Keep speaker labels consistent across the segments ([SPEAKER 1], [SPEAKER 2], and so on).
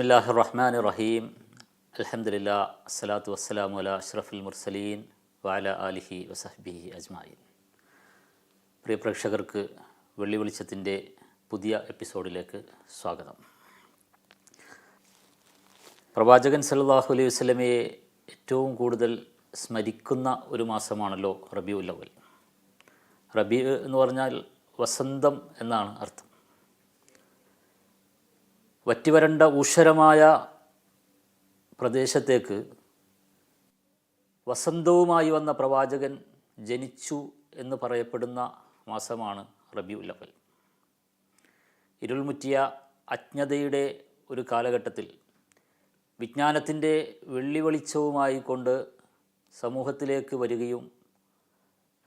[SPEAKER 1] ബിസ്മില്ലാഹി റഹ്മാൻ റഹീം അലഹമില്ല അസ്സലാത്തു വസ്സലാമു അല അഷ്റഫുൽ മുർസലീൻ വാല അലിഹി വസഹ്ബിഹി അജ്മായിൻ പ്രിയ പ്രേക്ഷകർക്ക് വെള്ളി വെളിച്ചത്തിന്റെ പുതിയ എപ്പിസോഡിലേക്ക് സ്വാഗതം. പ്രവാചകൻ സല്ലല്ലാഹു അലൈഹി വസ്ലമയെ ഏറ്റവും കൂടുതൽ സ്മരിക്കുന്ന ഒരു മാസമാണല്ലോ റബിയുൽ അവൽ റബി എന്ന് പറഞ്ഞാൽ വസന്തം എന്നാണ് അർത്ഥം. വറ്റിവരണ്ട ഊഷരമായ പ്രദേശത്തേക്ക് വസന്തവുമായി വന്ന പ്രവാചകൻ ജനിച്ചു എന്ന് പറയപ്പെടുന്ന മാസമാണ് റബിയുൽ അവൽ ഇരുൾമുറ്റിയ അജ്ഞതയുടെ ഒരു കാലഘട്ടത്തിൽ വിജ്ഞാനത്തിന്റെ വെള്ളി വെളിച്ചവുമായി കൊണ്ട് സമൂഹത്തിലേക്ക് വരികയും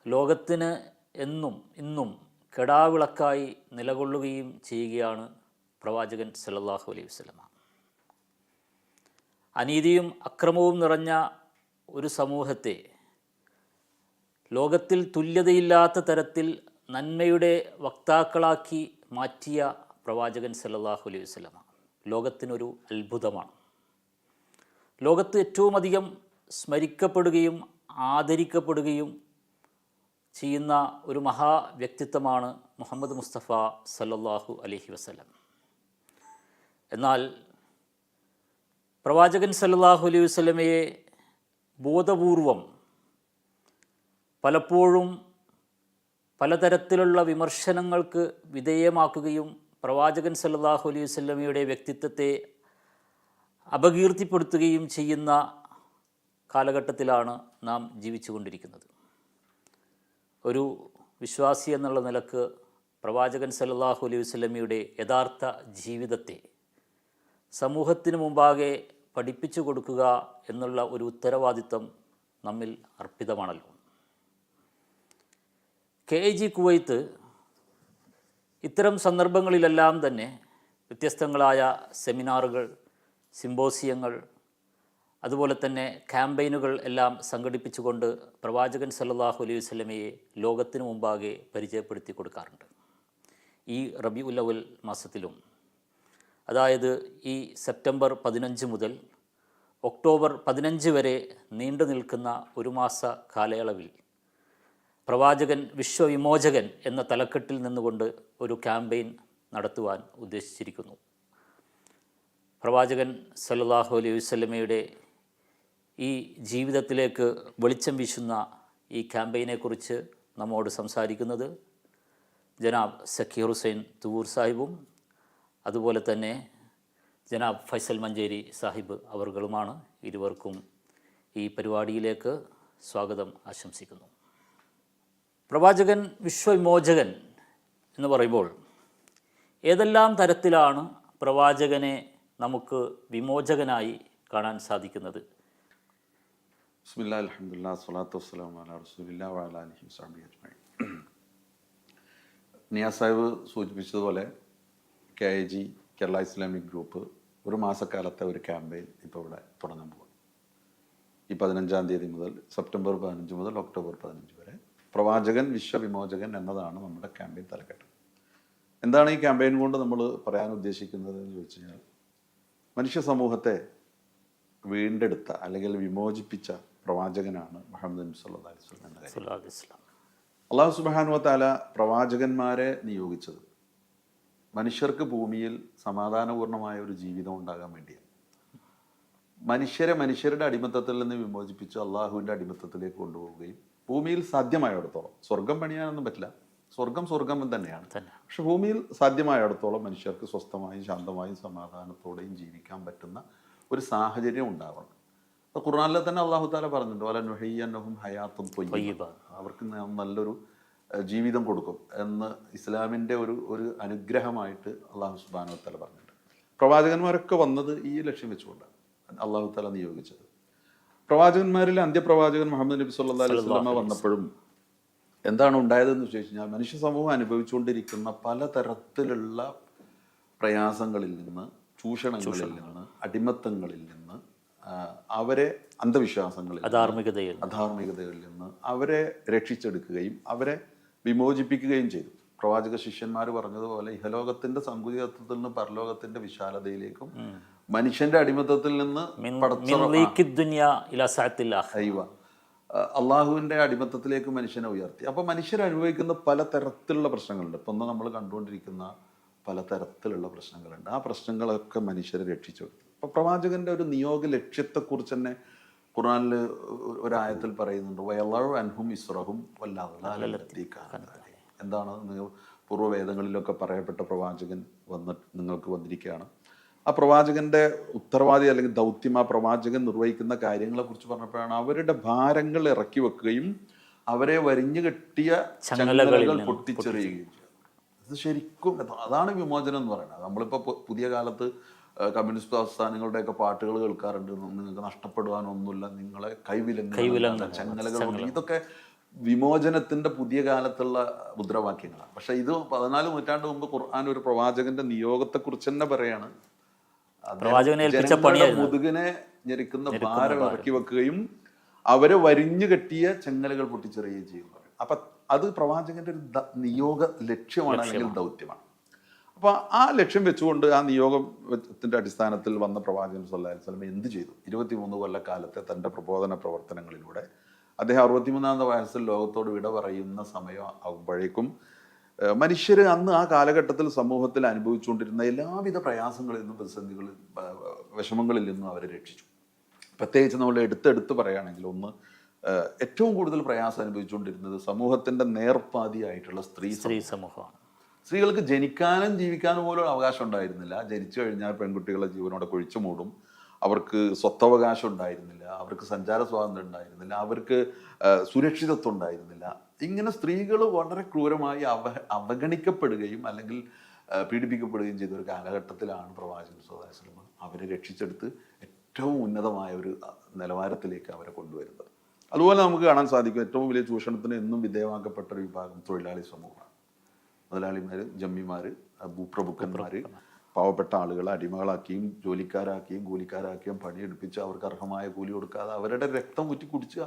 [SPEAKER 1] ലോകത്തിന് എന്നും ഇന്നും കെടാവിളക്കായി നിലകൊള്ളുകയും ചെയ്യുകയാണ് പ്രവാചകൻ സല്ലല്ലാഹു അലൈഹി വസ്ലമ അനീതിയും അക്രമവും നിറഞ്ഞ ഒരു സമൂഹത്തെ ലോകത്തിൽ തുല്യതയില്ലാത്ത തരത്തിൽ നന്മയുടെ വക്താക്കളാക്കി മാറ്റിയ പ്രവാചകൻ സല്ലല്ലാഹു അലൈഹി വസ്ലമ ലോകത്തിനൊരു അത്ഭുതമാണ്. ലോകത്ത് ഏറ്റവും അധികം സ്മരിക്കപ്പെടുകയും ആദരിക്കപ്പെടുകയും ചെയ്യുന്ന ഒരു മഹാ വ്യക്തിത്വമാണ് മുഹമ്മദ് മുസ്തഫ സല്ലാഹു അലഹി വസല്ലം. എന്നാൽ പ്രവാചകൻ സല്ലാഹു അലൈഹി വസ്ലമയെ ബോധപൂർവം പലപ്പോഴും പലതരത്തിലുള്ള വിമർശനങ്ങൾക്ക് വിധേയമാക്കുകയും പ്രവാചകൻ സല്ലാഹു അലൈഹി വസല്ലമയുടെ വ്യക്തിത്വത്തെ അപകീർത്തിപ്പെടുത്തുകയും ചെയ്യുന്ന കാലഘട്ടത്തിലാണ് നാം ജീവിച്ചുകൊണ്ടിരിക്കുന്നത്. ഒരു വിശ്വാസി എന്നുള്ള നിലയ്ക്ക് പ്രവാചകൻ സല്ലാഹു അലൈഹി വസല്ലമയുടെ യഥാർത്ഥ ജീവിതത്തെ സമൂഹത്തിന് മുമ്പാകെ പഠിപ്പിച്ചു കൊടുക്കുക എന്നുള്ള ഒരു ഉത്തരവാദിത്തം നമ്മിൽ അർപ്പിതമാണല്ലോ. കെ ജി കുവൈത്ത് ഇത്തരം സന്ദർഭങ്ങളിലെല്ലാം തന്നെ വ്യത്യസ്തങ്ങളായ സെമിനാറുകൾ സിമ്പോസിയങ്ങൾ അതുപോലെ തന്നെ ക്യാമ്പയിനുകൾ എല്ലാം സംഘടിപ്പിച്ചുകൊണ്ട് പ്രവാചകൻ സല്ലാഹു അലൈഹി വസല്ലമയെ ലോകത്തിനു മുമ്പാകെ പരിചയപ്പെടുത്തി കൊടുക്കാറുണ്ട്. ഈ റബി ഉല്ലവൽ മാസത്തിലും അതായത് ഈ സെപ്റ്റംബർ പതിനഞ്ച് മുതൽ ഒക്ടോബർ പതിനഞ്ച് വരെ നീണ്ടു നിൽക്കുന്ന ഒരു മാസ കാലയളവിൽ പ്രവാചകൻ വിശ്വവിമോചകൻ എന്ന തലക്കെട്ടിൽ നിന്നുകൊണ്ട് ഒരു ക്യാമ്പയിൻ നടത്തുവാൻ ഉദ്ദേശിച്ചിരിക്കുന്നു. പ്രവാചകൻ സല്ലാഹു അലൈഹി വസല്ലമയുടെ ഈ ജീവിതത്തിലേക്ക് വെളിച്ചം വീശുന്ന ഈ ക്യാമ്പയിനെക്കുറിച്ച് നമ്മോട് സംസാരിക്കുന്നത് ജനാബ് സഖീർ ഹുസൈൻ തുവൂർ സാഹിബും അതുപോലെ തന്നെ ജനാബ് ഫൈസൽ മഞ്ചേരി സാഹിബ് അവർകളുമാണ് ഇരുവർക്കും ഈ പരിപാടിയിലേക്ക് സ്വാഗതം ആശംസിക്കുന്നു. പ്രവാചകൻ വിശ്വവിമോചകൻ എന്ന് പറയുമ്പോൾ ഏതെല്ലാം തരത്തിലാണ് പ്രവാചകനെ നമുക്ക് വിമോചകനായി കാണാൻ സാധിക്കുന്നത്?
[SPEAKER 2] നിയാസ് സാഹിബ് സൂചിപ്പിച്ചതുപോലെ K I G Kerala Islamic group ഒരു മാസക്കാലത്തെ ഒരു ക്യാമ്പയിൻ ഇപ്പോൾ ഇവിടെ തുടങ്ങാൻ പോകും ഈ പതിനഞ്ചാം തീയതി മുതൽ സെപ്റ്റംബർ പതിനഞ്ച് മുതൽ ഒക്ടോബർ പതിനഞ്ച് വരെ പ്രവാചകൻ വിശ്വവിമോചകൻ എന്നതാണ് നമ്മുടെ ക്യാമ്പയിൻ തലക്കെട്ട്. എന്താണ് ഈ ക്യാമ്പയിൻ കൊണ്ട് നമ്മൾ പറയാൻ ഉദ്ദേശിക്കുന്നത് എന്ന് ചോദിച്ചു കഴിഞ്ഞാൽ മനുഷ്യ സമൂഹത്തെ വീണ്ടെടുത്ത അല്ലെങ്കിൽ വിമോചിപ്പിച്ച പ്രവാചകനാണ് മുഹമ്മദ് നബി സല്ലാ അലൈഹി
[SPEAKER 1] അലൈഹി
[SPEAKER 2] അള്ളാഹു സുബാനുവ താല പ്രവാചകന്മാരെ നിയോഗിച്ചത് മനുഷ്യർക്ക് ഭൂമിയിൽ സമാധാനപൂർണമായ ഒരു ജീവിതം ഉണ്ടാകാൻ വേണ്ടിയാണ്. മനുഷ്യരെ മനുഷ്യരുടെ അടിമത്തത്തിൽ നിന്ന് വിമോചിപ്പിച്ച് അള്ളാഹുവിന്റെ അടിമത്തത്തിലേക്ക് കൊണ്ടുപോവുകയും ഭൂമിയിൽ സാധ്യമായിടത്തോളം സ്വർഗം പണിയാനൊന്നും പറ്റില്ല. സ്വർഗം സ്വർഗം തന്നെയാണ്. പക്ഷെ ഭൂമിയിൽ സാധ്യമായിടത്തോളം മനുഷ്യർക്ക് സ്വസ്ഥമായും ശാന്തമായും സമാധാനത്തോടെയും ജീവിക്കാൻ പറ്റുന്ന ഒരു സാഹചര്യം ഉണ്ടാവണം. അപ്പൊ ഖുർആാനിലെ തന്നെ അള്ളാഹു താല പറഞ്ഞിട്ടുണ്ട് വല നുഹയ്യന്നഹും ഹയാത്തും. അവർക്ക് നല്ലൊരു ജീവിതം കൊടുക്കും എന്ന് ഇസ്ലാമിന്റെ ഒരു ഒരു അനുഗ്രഹമായിട്ട് അള്ളാഹു സുബാനു താല പറഞ്ഞിട്ടുണ്ട്. പ്രവാചകന്മാരൊക്കെ വന്നത് ഈ ലക്ഷ്യം വെച്ചുകൊണ്ടാണ്. അള്ളാഹു താല നിയോഗിച്ചത്. പ്രവാചകന്മാരിൽ അന്ത്യപ്രവാചകൻ മുഹമ്മദ് നബി സല്ലാ അലൈഹി സ്വലമ വന്നപ്പോഴും എന്താണ് ഉണ്ടായതെന്ന് ചോദിച്ചു കഴിഞ്ഞാൽ മനുഷ്യ സമൂഹം അനുഭവിച്ചുകൊണ്ടിരിക്കുന്ന പലതരത്തിലുള്ള പ്രയാസങ്ങളിൽ നിന്ന് ചൂഷണങ്ങളിൽ നിന്ന് അടിമത്തങ്ങളിൽ നിന്ന് അവരെ അന്ധവിശ്വാസങ്ങളിൽ
[SPEAKER 1] അധാർമികതയിൽ
[SPEAKER 2] അധാർമികതയിൽ നിന്ന് അവരെ രക്ഷിച്ചെടുക്കുകയും അവരെ വിമോചിപ്പിക്കുകയും ചെയ്തു. പ്രവാചക ശിഷ്യന്മാർ പറഞ്ഞതുപോലെ ഇഹലോകത്തിന്റെ സങ്കുചിതത്വത്തിൽ നിന്ന് പരലോകത്തിന്റെ വിശാലതയിലേക്കും മനുഷ്യന്റെ അടിമത്തത്തിൽ നിന്ന് അള്ളാഹുവിന്റെ അടിമത്തത്തിലേക്ക് മനുഷ്യനെ ഉയർത്തി. അപ്പൊ മനുഷ്യർ അനുഭവിക്കുന്ന പലതരത്തിലുള്ള പ്രശ്നങ്ങളുണ്ട്. ഇപ്പൊ ഒന്ന് നമ്മൾ കണ്ടുകൊണ്ടിരിക്കുന്ന പലതരത്തിലുള്ള പ്രശ്നങ്ങളുണ്ട്. ആ പ്രശ്നങ്ങളൊക്കെ മനുഷ്യരെ രക്ഷിച്ചു അപ്പൊ പ്രവാചകന്റെ ഒരു നിയോഗ ലക്ഷ്യത്തെക്കുറിച്ച് തന്നെ ഖുറാനിൽ ഒരായത്തിൽ പറയുന്നുണ്ട് വയലവ് അൻഹും ഇസ്രഹും എന്താണ് നിങ്ങൾ പൂർവവേദങ്ങളിലൊക്കെ പറയപ്പെട്ട പ്രവാചകൻ വന്ന് നിങ്ങൾക്ക് വന്നിരിക്കുകയാണ്. ആ പ്രവാചകന്റെ ഉത്തരവാദി അല്ലെങ്കിൽ ദൗത്യം ആ പ്രവാചകൻ നിർവഹിക്കുന്ന കാര്യങ്ങളെ കുറിച്ച് പറഞ്ഞപ്പോഴാണ് അവരുടെ ഭാരങ്ങൾ ഇറക്കി വെക്കുകയും അവരെ വരിഞ്ഞു കെട്ടിയ ചങ്ങലകൾ പൊട്ടിച്ചെറിയുകയും അത് ഇത് ശരിക്കും അതാണ് വിമോചനം എന്ന് പറയുന്നത്. നമ്മളിപ്പോൾ പുതിയ കാലത്ത് കമ്മ്യൂണിസ്റ്റ് പ്രസ്ഥാനങ്ങളുടെയൊക്കെ പാട്ടുകൾ കേൾക്കാറുണ്ട്. നിങ്ങൾക്ക് നഷ്ടപ്പെടുവാനൊന്നുമില്ല. നിങ്ങളെ കൈവിലങ്ങ ചങ്ങലകൾ. ഇതൊക്കെ വിമോചനത്തിന്റെ പുതിയ കാലത്തുള്ള മുദ്രാവാക്യങ്ങളാണ്. പക്ഷെ ഇത് പതിനാല് നൂറ്റാണ്ട് മുമ്പ് ഖുർആൻ ഒരു പ്രവാചകന്റെ നിയോഗത്തെ കുറിച്ച് തന്നെ പറയാണ്. മുതുകിനെ ഞെരിക്കുന്ന ഭാരം ഇറക്കി വെക്കുകയും അവരെ വരിഞ്ഞു കെട്ടിയ ചെങ്ങലകൾ പൊട്ടിച്ചെറിയുകയും ചെയ്യുന്നു അപ്പൊ അത് പ്രവാചകന്റെ ഒരു നിയോഗ ലക്ഷ്യമാണ് അല്ലെങ്കിൽ ദൗത്യമാണ്. അപ്പൊ ആ ലക്ഷ്യം വെച്ചുകൊണ്ട് ആ നിയോഗത്തിന്റെ അടിസ്ഥാനത്തിൽ വന്ന പ്രവാചകൻ അലൈഹി വസല്ലം എന്ത് ചെയ്തു? ഇരുപത്തിമൂന്ന് കൊല്ലക്കാലത്തെ തന്റെ പ്രബോധന പ്രവർത്തനങ്ങളിലൂടെ അദ്ദേഹം അറുപത്തിമൂന്നാമത്തെ വയസ്സിൽ ലോകത്തോട് വിട പറയുന്ന സമയം ആകുമ്പോഴേക്കും മനുഷ്യർ അന്ന് ആ കാലഘട്ടത്തിൽ സമൂഹത്തിൽ അനുഭവിച്ചുകൊണ്ടിരുന്ന എല്ലാവിധ പ്രയാസങ്ങളിൽ നിന്നും പ്രതിസന്ധികളിൽ വിഷമങ്ങളിൽ നിന്നും അവരെ രക്ഷിച്ചു. പ്രത്യേകിച്ച് നമ്മൾ എടുത്തെടുത്ത് പറയുകയാണെങ്കിൽ ഒന്ന് ഏറ്റവും കൂടുതൽ പ്രയാസം അനുഭവിച്ചുകൊണ്ടിരുന്നത് സമൂഹത്തിന്റെ നേർപ്പാതിയായിട്ടുള്ള സ്ത്രീ
[SPEAKER 1] സ്ത്രീ സമൂഹമാണ്.
[SPEAKER 2] സ്ത്രീകൾക്ക് ജനിക്കാനും ജീവിക്കാനും പോലും അവകാശം ഉണ്ടായിരുന്നില്ല. ജനിച്ചു കഴിഞ്ഞാൽ പെൺകുട്ടികളെ ജീവനോടെ കുഴിച്ചു മൂടും. അവർക്ക് സ്വത്തവകാശം ഉണ്ടായിരുന്നില്ല. അവർക്ക് സഞ്ചാര സ്വാതന്ത്ര്യം ഉണ്ടായിരുന്നില്ല. അവർക്ക് സുരക്ഷിതത്വം ഉണ്ടായിരുന്നില്ല. ഇങ്ങനെ സ്ത്രീകൾ വളരെ ക്രൂരമായി അവ അവഗണിക്കപ്പെടുകയും അല്ലെങ്കിൽ പീഡിപ്പിക്കപ്പെടുകയും ചെയ്ത ഒരു കാലഘട്ടത്തിലാണ് പ്രവാചകൻ സ്വദാസ്ലമ അവരെ രക്ഷിച്ചെടുത്ത് ഏറ്റവും ഉന്നതമായ ഒരു നിലവാരത്തിലേക്ക് അവരെ കൊണ്ടുവരുന്നത്. അതുപോലെ നമുക്ക് കാണാൻ സാധിക്കും ഏറ്റവും വലിയ ചൂഷണത്തിന് എന്നും വിധേയമാക്കപ്പെട്ട ഒരു വിഭാഗം തൊഴിലാളി സമൂഹമാണ്. മുതലാളിമാര് ജമ്മിമാര് ഭൂപ്രഭുക്കന്മാര് പാവപ്പെട്ട ആളുകളെ അടിമകളാക്കിയും ജോലിക്കാരാക്കിയും കൂലിക്കാരാക്കിയും പണിയെടുപ്പിച്ച് അവർക്ക് അർഹമായ കൂലി കൊടുക്കാതെ അവരുടെ രക്തം ഊറ്റി കുടിച്ച്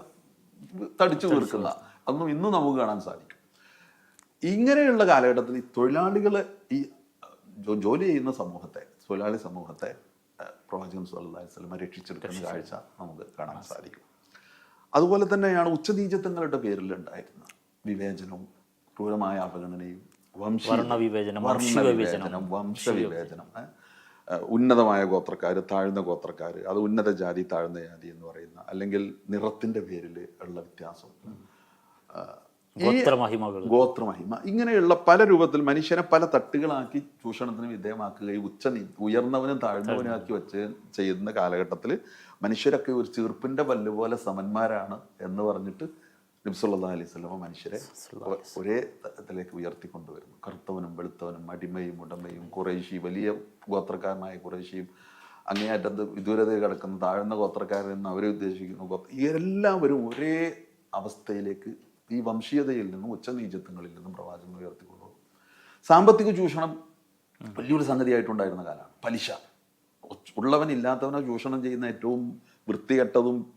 [SPEAKER 2] തടിച്ചു തീർക്കുന്ന അതൊന്നും ഇന്നും നമുക്ക് കാണാൻ സാധിക്കും. ഇങ്ങനെയുള്ള കാലഘട്ടത്തിൽ ഈ തൊഴിലാളികളെ ഈ ജോലി ചെയ്യുന്ന സമൂഹത്തെ തൊഴിലാളി സമൂഹത്തെ പ്രവാചകൻ സല്ലല്ലാഹു രക്ഷിച്ചെടുക്കുന്ന കാഴ്ച നമുക്ക് കാണാൻ സാധിക്കും. അതുപോലെ തന്നെയാണ് ഉച്ചനീചത്വങ്ങളുടെ പേരിൽ ഉണ്ടായിരുന്ന വിവേചനവും ക്രൂരമായ അവഗണനയും
[SPEAKER 1] വർണവിവേചനം, വംശവിവേചനം,
[SPEAKER 2] വർണവിവേചനം വംശവിവേചനം. ഉന്നതമായ ഗോത്രക്കാർ താഴ്ന്ന ഗോത്രക്കാർ അത് ഉന്നത ജാതി താഴ്ന്ന ജാതി എന്ന് പറയുന്ന അല്ലെങ്കിൽ നിറത്തിന്റെ പേരിൽ ഉള്ള വ്യത്യാസം.
[SPEAKER 1] ഗോത്രമഹിമകൾ.
[SPEAKER 2] ഗോത്രമഹിമ. ഇങ്ങനെയുള്ള പല രൂപത്തിൽ മനുഷ്യനെ പല തട്ടുകളാക്കി ചൂഷണത്തിന് വിധേയമാക്കുകയും ഉച്ച ഉയർന്നവനും താഴ്ന്നവനും ആക്കി വെച്ച് ചെയ്യുന്ന കാലഘട്ടത്തിൽ മനുഷ്യരൊക്കെ ഒരു ചെറുപ്പിന്റെ പല്ലുപോലെ സമന്മാരാണ് എന്ന് പറഞ്ഞിട്ട് നബ്സുല്ലാ അലൈഹി സ്വലമ മനുഷ്യരെ ഒരേ തലത്തിലേക്ക് ഉയർത്തിക്കൊണ്ടുവരുന്നു. കറുത്തവനും വെളുത്തവനും അടിമയും ഉടമയും കുറേശി വലിയ ഗോത്രക്കാരനായ കുറേശിയും അങ്ങേയറ്റത്ത് വിദൂരതയിൽ കിടക്കുന്ന താഴ്ന്ന ഗോത്രക്കാരൻ എന്ന് അവരെ ഉദ്ദേശിക്കുന്ന. ഗോത്ര എല്ലാവരും ഒരേ അവസ്ഥയിലേക്ക് ഈ വംശീയതയിൽ നിന്നും ഉച്ചനീചത്വങ്ങളിൽ നിന്നും പ്രവാചകൻ ഉയർത്തിക്കൊണ്ടു സാമ്പത്തിക ചൂഷണം വലിയൊരു സംഗതിയായിട്ടുണ്ടായിരുന്ന കാലമാണ്. പലിശ. ഉള്ളവനില്ലാത്തവനെ ഉള്ളവൻ ഇല്ലാത്തവനെ ചൂഷണം ചെയ്യുന്ന ഏറ്റവും വൃത്തികെട്ടതും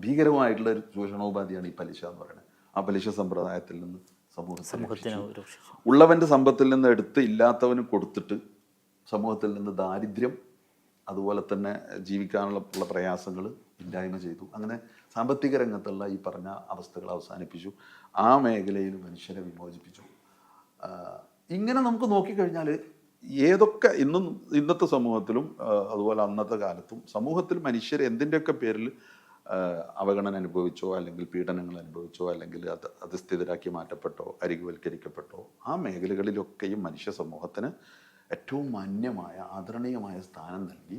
[SPEAKER 2] ഭീകരവുമായിട്ടുള്ള ഒരു ചൂഷണോപാധിയാണ് ഈ പലിശ എന്ന് പറയുന്നത്. ആ പലിശ സമ്പ്രദായത്തിൽ നിന്ന് സമൂഹ
[SPEAKER 1] സമൂഹത്തിന്
[SPEAKER 2] ഉള്ളവന്റെ സമ്പത്തിൽ നിന്ന് എടുത്ത് ഇല്ലാത്തവന് കൊടുത്തിട്ട് സമൂഹത്തിൽ നിന്ന് ദാരിദ്ര്യം അതുപോലെ തന്നെ ജീവിക്കാനുള്ള ഉള്ള പ്രയാസങ്ങൾ ഇല്ലായ്മ ചെയ്തു. അങ്ങനെ സാമ്പത്തിക രംഗത്തുള്ള ഈ പറഞ്ഞ അവസ്ഥകൾ അവസാനിപ്പിച്ചു. ആ മേഖലയിൽ മനുഷ്യരെ വിമോചിപ്പിച്ചു. ഇങ്ങനെ നമുക്ക് നോക്കിക്കഴിഞ്ഞാൽ ഏതൊക്കെ ഇന്നും ഇന്നത്തെ സമൂഹത്തിലും അതുപോലെ അന്നത്തെ കാലത്തും സമൂഹത്തിൽ മനുഷ്യർ എന്തിന്റെയൊക്കെ പേരിൽ അവഗണന അനുഭവിച്ചോ അല്ലെങ്കിൽ പീഡനങ്ങൾ അനുഭവിച്ചോ അല്ലെങ്കിൽ അത് അധിസ്ഥിതരാക്കി മാറ്റപ്പെട്ടോ അരികുവൽക്കരിക്കപ്പെട്ടോ ആ മേഖലകളിലൊക്കെയും മനുഷ്യ സമൂഹത്തിന് ഏറ്റവും മാന്യമായ ആദരണീയമായ സ്ഥാനം നൽകി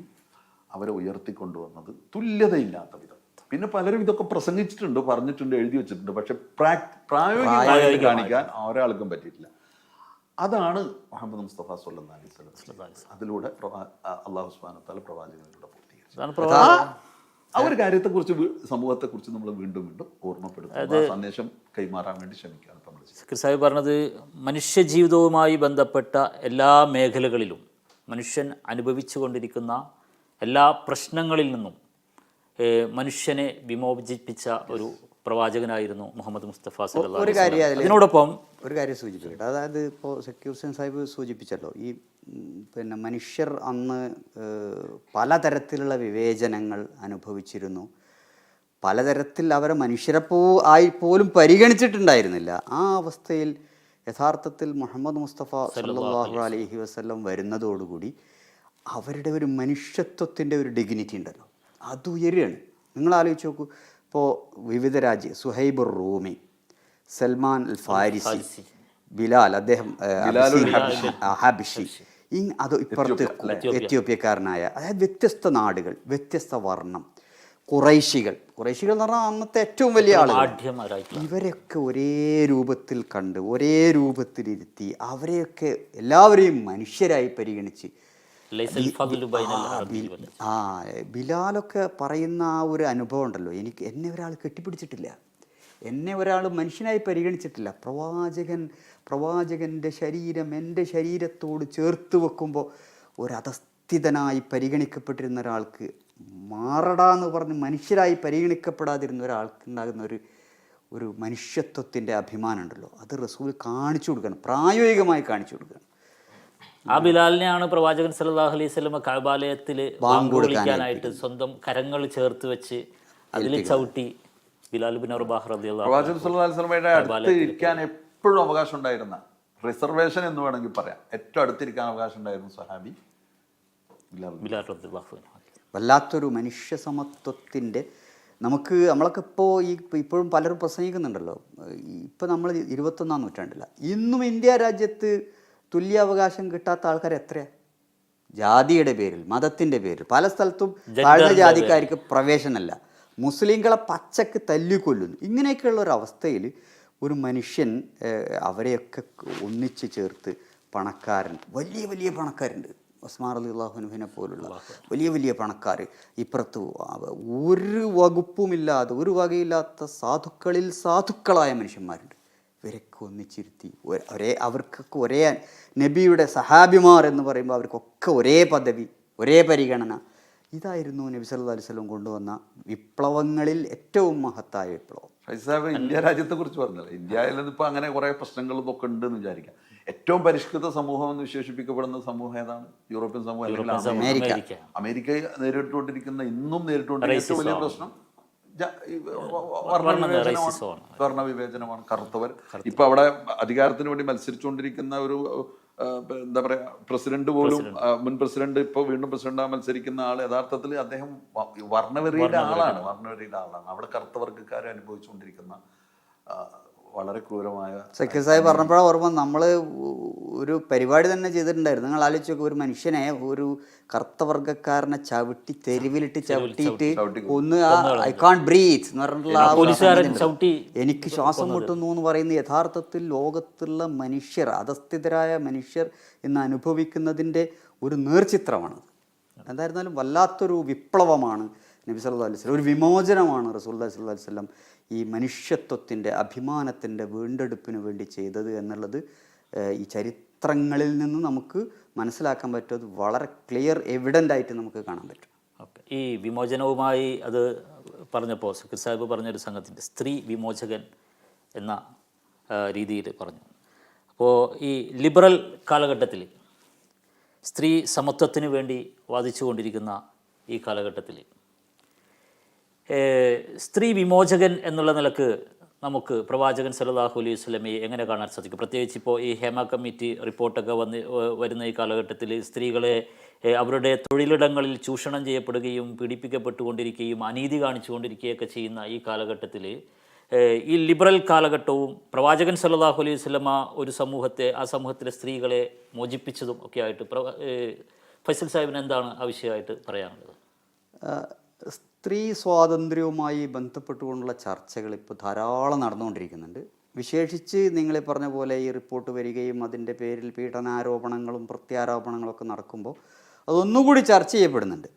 [SPEAKER 2] അവരെ ഉയർത്തിക്കൊണ്ടുവന്നത് തുല്യതയില്ലാത്ത വിധം. പിന്നെ പലരും ഇതൊക്കെ പ്രസംഗിച്ചിട്ടുണ്ട് പറഞ്ഞിട്ടുണ്ട് എഴുതി വെച്ചിട്ടുണ്ട്. പക്ഷെ പ്രായോഗികമായി പ്രായോഗികമായിട്ട് കാണിക്കാൻ ഒരാൾക്കും പറ്റിയിട്ടില്ല. അതാണ് മുഹമ്മദ് മുസ്തഫ സുല്ലാസ് അലൈഹി അതിലൂടെ അള്ളാഹു തആല പ്രവാചകനിലൂടെ പൂർത്തീകരിച്ചു ആ ഒരു കാര്യത്തെക്കുറിച്ച് സമൂഹത്തെ സമൂഹത്തെക്കുറിച്ച് നമ്മൾ വീണ്ടും വീണ്ടും ഓർമ്മപ്പെടുത്തുന്നു സന്ദേശം കൈമാറാൻ വേണ്ടി ശ്രമിക്കുകയാണ് നമ്മൾ.
[SPEAKER 1] സാഹിബ് പറഞ്ഞത് മനുഷ്യജീവിതവുമായി ബന്ധപ്പെട്ട എല്ലാ മേഖലകളിലും മനുഷ്യൻ അനുഭവിച്ചു കൊണ്ടിരിക്കുന്ന എല്ലാ പ്രശ്നങ്ങളിൽ നിന്നും മനുഷ്യനെ വിമോചിപ്പിച്ച ഒരു പ്രവാചകനായിരുന്നു മുഹമ്മദ് മുസ്തഫ
[SPEAKER 3] ഒരു കാര്യം
[SPEAKER 1] അതിനോടൊപ്പം
[SPEAKER 3] ഒരു കാര്യം സൂചിപ്പിക്കട്ടെ. അതായത് ഇപ്പോൾ സക്കീർ ഹുസൈൻ സാഹിബ് സൂചിപ്പിച്ചല്ലോ ഈ പിന്നെ മനുഷ്യർ അന്ന് പലതരത്തിലുള്ള വിവേചനങ്ങൾ അനുഭവിച്ചിരുന്നു. പലതരത്തിൽ അവരെ മനുഷ്യരെ പോ ആയി പോലും പരിഗണിച്ചിട്ടുണ്ടായിരുന്നില്ല. ആ അവസ്ഥയിൽ യഥാർത്ഥത്തിൽ മുഹമ്മദ് മുസ്തഫ സല്ലല്ലാഹു അലഹി വസല്ലം. വരുന്നതോടുകൂടി അവരുടെ ഒരു മനുഷ്യത്വത്തിന്റെ ഒരു ഡിഗ്നിറ്റി ഉണ്ടല്ലോ. അത് ഉയരുകയാണ്. നിങ്ങൾ ആലോചിച്ച് നോക്കൂ ഇപ്പോൾ വിവിധ രാജ്യ സുഹൈബുർ റൂമി സൽമാൻ അൽ ഫാരിസി ബിലാൽ അദ്ദേഹം ഹബിഷി. ഇങ് അത് ഇപ്പുറത്ത് എത്യോപ്യക്കാരനായ അതായത് വ്യത്യസ്ത നാടുകൾ വ്യത്യസ്ത വർണം കുറൈശികൾ. കുറൈശികൾ എന്ന് പറഞ്ഞാൽ അന്നത്തെ ഏറ്റവും വലിയ ആളുകൾ.
[SPEAKER 1] ഇവരൊക്കെ
[SPEAKER 3] ഇവരെയൊക്കെ ഒരേ രൂപത്തിൽ കണ്ട് ഒരേ രൂപത്തിലിരുത്തി അവരെയൊക്കെ എല്ലാവരെയും മനുഷ്യരായി പരിഗണിച്ച് ആ, ബിലാലൊക്കെ പറയുന്ന ആ ഒരു അനുഭവം ഉണ്ടല്ലോ. എനിക്ക് എന്നെ ഒരാൾ കെട്ടിപ്പിടിച്ചിട്ടില്ല. എന്നെ ഒരാൾ മനുഷ്യനായി പരിഗണിച്ചിട്ടില്ല. പ്രവാചകൻ പ്രവാചകന്റെ ശരീരം എന്റെ ശരീരത്തോട് ചേർത്ത് വെക്കുമ്പോൾ ഒരധസ്ഥിതനായി പരിഗണിക്കപ്പെട്ടിരുന്ന ഒരാൾക്ക് മാറടാ എന്ന് പറഞ്ഞ് മനുഷ്യരായി പരിഗണിക്കപ്പെടാതിരുന്ന ഒരാൾക്ക് ഉണ്ടാകുന്ന ഒരു ഒരു മനുഷ്യത്വത്തിന്റെ അഭിമാനം ഉണ്ടല്ലോ. അത് റസൂൽ കാണിച്ചു കൊടുക്കണം. പ്രായോഗികമായി കാണിച്ചു കൊടുക്കണം.
[SPEAKER 1] ആ ബിലാലിനെയാണ് പ്രവാചകൻ സല്ലല്ലാഹു അലൈഹി കാബാലയത്തിൽ കഅബാലയത്തിൽ വിളിക്കാനായിട്ട് സ്വന്തം കരങ്ങൾ ചേർത്ത് വെച്ച് അതിൽ ചവിട്ടി ബിലാൽ ബിൻ അർബാഹ് റളിയല്ലാഹു
[SPEAKER 2] പ്രവാചകൻ സല്ലല്ലാഹു അലൈഹി വസല്ലമയുടെ അടുത്ത് ഇരിക്കാൻ എപ്പോഴും അവകാശം ഉണ്ടായിരുന്ന റിസർവേഷൻ എന്ന് വേണമെങ്കിൽ പറയാം. ഏറ്റവും അടുത്തിരിക്കാൻ അവകാശം ഉണ്ടായിരുന്നു സഹാബി ബിലാൽ
[SPEAKER 3] വല്ലാത്തൊരു മനുഷ്യ സമത്വത്തിന്റെ നമുക്ക് നമ്മളൊക്കെ ഇപ്പോൾ ഈ ഇപ്പോഴും പലരും പ്രസംഗിക്കുന്നുണ്ടല്ലോ. ഇപ്പം നമ്മൾ ഇരുപത്തൊന്നാം നൂറ്റാണ്ടില്ല ഇന്നും ഇന്ത്യ രാജ്യത്ത് തുല്യാവകാശം കിട്ടാത്ത ആൾക്കാർ എത്രയാ? ജാതിയുടെ പേരിൽ മതത്തിന്റെ പേരിൽ. പല സ്ഥലത്തും താഴ്ന്ന ജാതിക്കാർക്ക് പ്രവേശനമല്ല. മുസ്ലിങ്ങളെ പച്ചക്ക് തല്ലിക്കൊല്ലുന്നു. ഇങ്ങനെയൊക്കെയുള്ള ഒരു അവസ്ഥയിൽ ഒരു മനുഷ്യൻ അവരെയൊക്കെ ഒന്നിച്ച് ചേർത്ത് പണക്കാരൻ വലിയ വലിയ പണക്കാരുണ്ട്. ഉസ്മാർ അലി അള്ളാഹുനുഹിനെ പോലുള്ള വലിയ വലിയ പണക്കാർ ഇപ്പുറത്ത് ഒരു വകുപ്പുമില്ലാതെ ഒരു വകയില്ലാത്ത സാധുക്കളിൽ സാധുക്കളായ മനുഷ്യന്മാരുണ്ട്. ഇവരൊക്കെ ഒന്നിച്ചിരുത്തി. ഒരേ അവർക്കൊക്കെ ഒരേ നബിയുടെ സഹാബിമാർ എന്ന് പറയുമ്പോൾ അവർക്കൊക്കെ ഒരേ പദവി ഒരേ പരിഗണന. ഇതായിരുന്നു നബി സല്ലു അലൈഹി സ്വലം കൊണ്ടുവന്ന വിപ്ലവങ്ങളിൽ ഏറ്റവും മഹത്തായ വിപ്ലവം.
[SPEAKER 2] സാഹിബ് ഇന്ത്യ രാജ്യത്തെ കുറിച്ച് പറഞ്ഞല്ലോ. ഇന്ത്യയിൽ ഇപ്പൊ അങ്ങനെ കുറേ പ്രശ്നങ്ങളും ഒക്കെ ഉണ്ട് എന്ന് വിചാരിക്കാം. ഏറ്റവും പരിഷ്കൃത സമൂഹം എന്ന് വിശേഷിപ്പിക്കപ്പെടുന്ന സമൂഹം ഏതാണ്? യൂറോപ്യൻ സമൂഹം. അമേരിക്ക?
[SPEAKER 1] അമേരിക്ക.
[SPEAKER 2] നേരിട്ടുകൊണ്ടിരിക്കുന്ന ഇന്നും നേരിട്ടുകൊണ്ടിരിക്കുന്ന ഏറ്റവും വലിയ പ്രശ്നം? ജ- വിവേചനമാണ്. കറുത്തവർ. ഇപ്പൊ അവിടെ അധികാരത്തിന് വേണ്ടി മത്സരിച്ചുകൊണ്ടിരിക്കുന്ന ഒരു എന്താ പറയാ പ്രസിഡന്റ് പോലും മുൻ പ്രസിഡന്റ് ഇപ്പൊ വീണ്ടും പ്രസിഡന്റ് മത്സരിക്കുന്ന ആൾ യഥാർത്ഥത്തിൽ അദ്ദേഹം വർണവെറിയുടെ ആളാണ്. വർണവെറിയുടെ ആളാണ്. അവിടെ കറുത്തവർഗക്കാരെ അനുഭവിച്ചുകൊണ്ടിരിക്കുന്ന വളരെ ക്രൂരമായ
[SPEAKER 3] സക്കീർ സാഹിബ് പറഞ്ഞപ്പോഴാണ് ഓർമ്മ നമ്മൾ ഒരു പരിപാടി തന്നെ ചെയ്തിട്ടുണ്ടായിരുന്നു. നിങ്ങൾ ആലോചിച്ച് നോക്കുക ഒരു മനുഷ്യനെ ഒരു കറുത്തവർഗക്കാരനെ ചവിട്ടി തെരുവിലിട്ട് ചവിട്ടിയിട്ട് ഒന്ന് ഐ കാൺ ബ്രീത്ത് എന്ന് പറഞ്ഞിട്ടുള്ള എനിക്ക് ശ്വാസം മുട്ടുന്നു എന്ന് പറയുന്ന യഥാർത്ഥത്തിൽ ലോകത്തുള്ള മനുഷ്യർ അധസ്ഥിതരായ മനുഷ്യർ എന്ന് അനുഭവിക്കുന്നതിന്റെ ഒരു നേർചിത്രമാണ് എന്തായിരുന്നാലും വല്ലാത്തൊരു വിപ്ലവമാണ് നബി സല്ലു അലൈഹി സ്വലം ഒരു വിമോചനമാണ് റസൂലുള്ളാഹി സ്വല്ലല്ലാഹു അലൈഹി ഈ മനുഷ്യത്വത്തിന്റെ അഭിമാനത്തിന്റെ വീണ്ടെടുപ്പിന് വേണ്ടി ചെയ്തത് എന്നുള്ളത് ഈ ചരിത്രങ്ങളിൽ നിന്ന് നമുക്ക് മനസ്സിലാക്കാൻ പറ്റും. അത് വളരെ ക്ലിയർ എവിഡന്റ് ആയിട്ട് നമുക്ക് കാണാൻ പറ്റും.
[SPEAKER 1] ഓക്കെ. ഈ വിമോചനവുമായി അത് പറഞ്ഞപ്പോൾ സുഖർ സാഹിബ് പറഞ്ഞൊരു സംഘത്തിന്റെ സ്ത്രീ വിമോചകൻ എന്ന രീതിയിൽ പറഞ്ഞു. അപ്പോൾ ഈ ലിബറൽ കാലഘട്ടത്തിൽ സ്ത്രീ സമത്വത്തിന് വേണ്ടി വാദിച്ചുകൊണ്ടിരിക്കുന്ന ഈ കാലഘട്ടത്തിൽ സ്ത്രീ വിമോചകൻ എന്നുള്ള നിലയ്ക്ക് നമുക്ക് പ്രവാചകൻ സല്ലല്ലാഹു അലൈഹി വസല്ലമയെ എങ്ങനെ കാണാൻ സാധിക്കും? പ്രത്യേകിച്ച് ഇപ്പോൾ ഈ ഹേമ കമ്മിറ്റി റിപ്പോർട്ടൊക്കെ വന്ന് വരുന്ന ഈ കാലഘട്ടത്തിൽ സ്ത്രീകളെ അവരുടെ തൊഴിലിടങ്ങളിൽ ചൂഷണം ചെയ്യപ്പെടുകയും പീഡിപ്പിക്കപ്പെട്ടുകൊണ്ടിരിക്കുകയും അനീതി കാണിച്ചുകൊണ്ടിരിക്കുകയൊക്കെ ചെയ്യുന്ന ഈ കാലഘട്ടത്തിൽ ഈ ലിബറൽ കാലഘട്ടവും പ്രവാചകൻ സല്ലല്ലാഹു അലൈഹി വസല്ലമ ഒരു സമൂഹത്തെ ആ സമൂഹത്തിലെ സ്ത്രീകളെ മോചിപ്പിച്ചതും ഒക്കെ ആയിട്ട് ഫൈസൽ സാഹിബിന് എന്താണ് ആവശ്യമായിട്ട് പറയാനുള്ളത്?
[SPEAKER 3] സ്ത്രീ സ്വാതന്ത്ര്യവുമായി ബന്ധപ്പെട്ടുകൊണ്ടുള്ള ചർച്ചകൾ ഇപ്പോൾ ധാരാളം നടന്നുകൊണ്ടിരിക്കുന്നുണ്ട്. വിശേഷിച്ച് നിങ്ങൾ പറഞ്ഞ പോലെ ഈ റിപ്പോർട്ട് വരികയും അതിന്റെ പേരിൽ പീഡനാരോപണങ്ങളും പ്രത്യാരോപണങ്ങളും ഒക്കെ നടക്കുമ്പോൾ അതൊന്നുകൂടി ചർച്ച ചെയ്യപ്പെടുന്നുണ്ട്.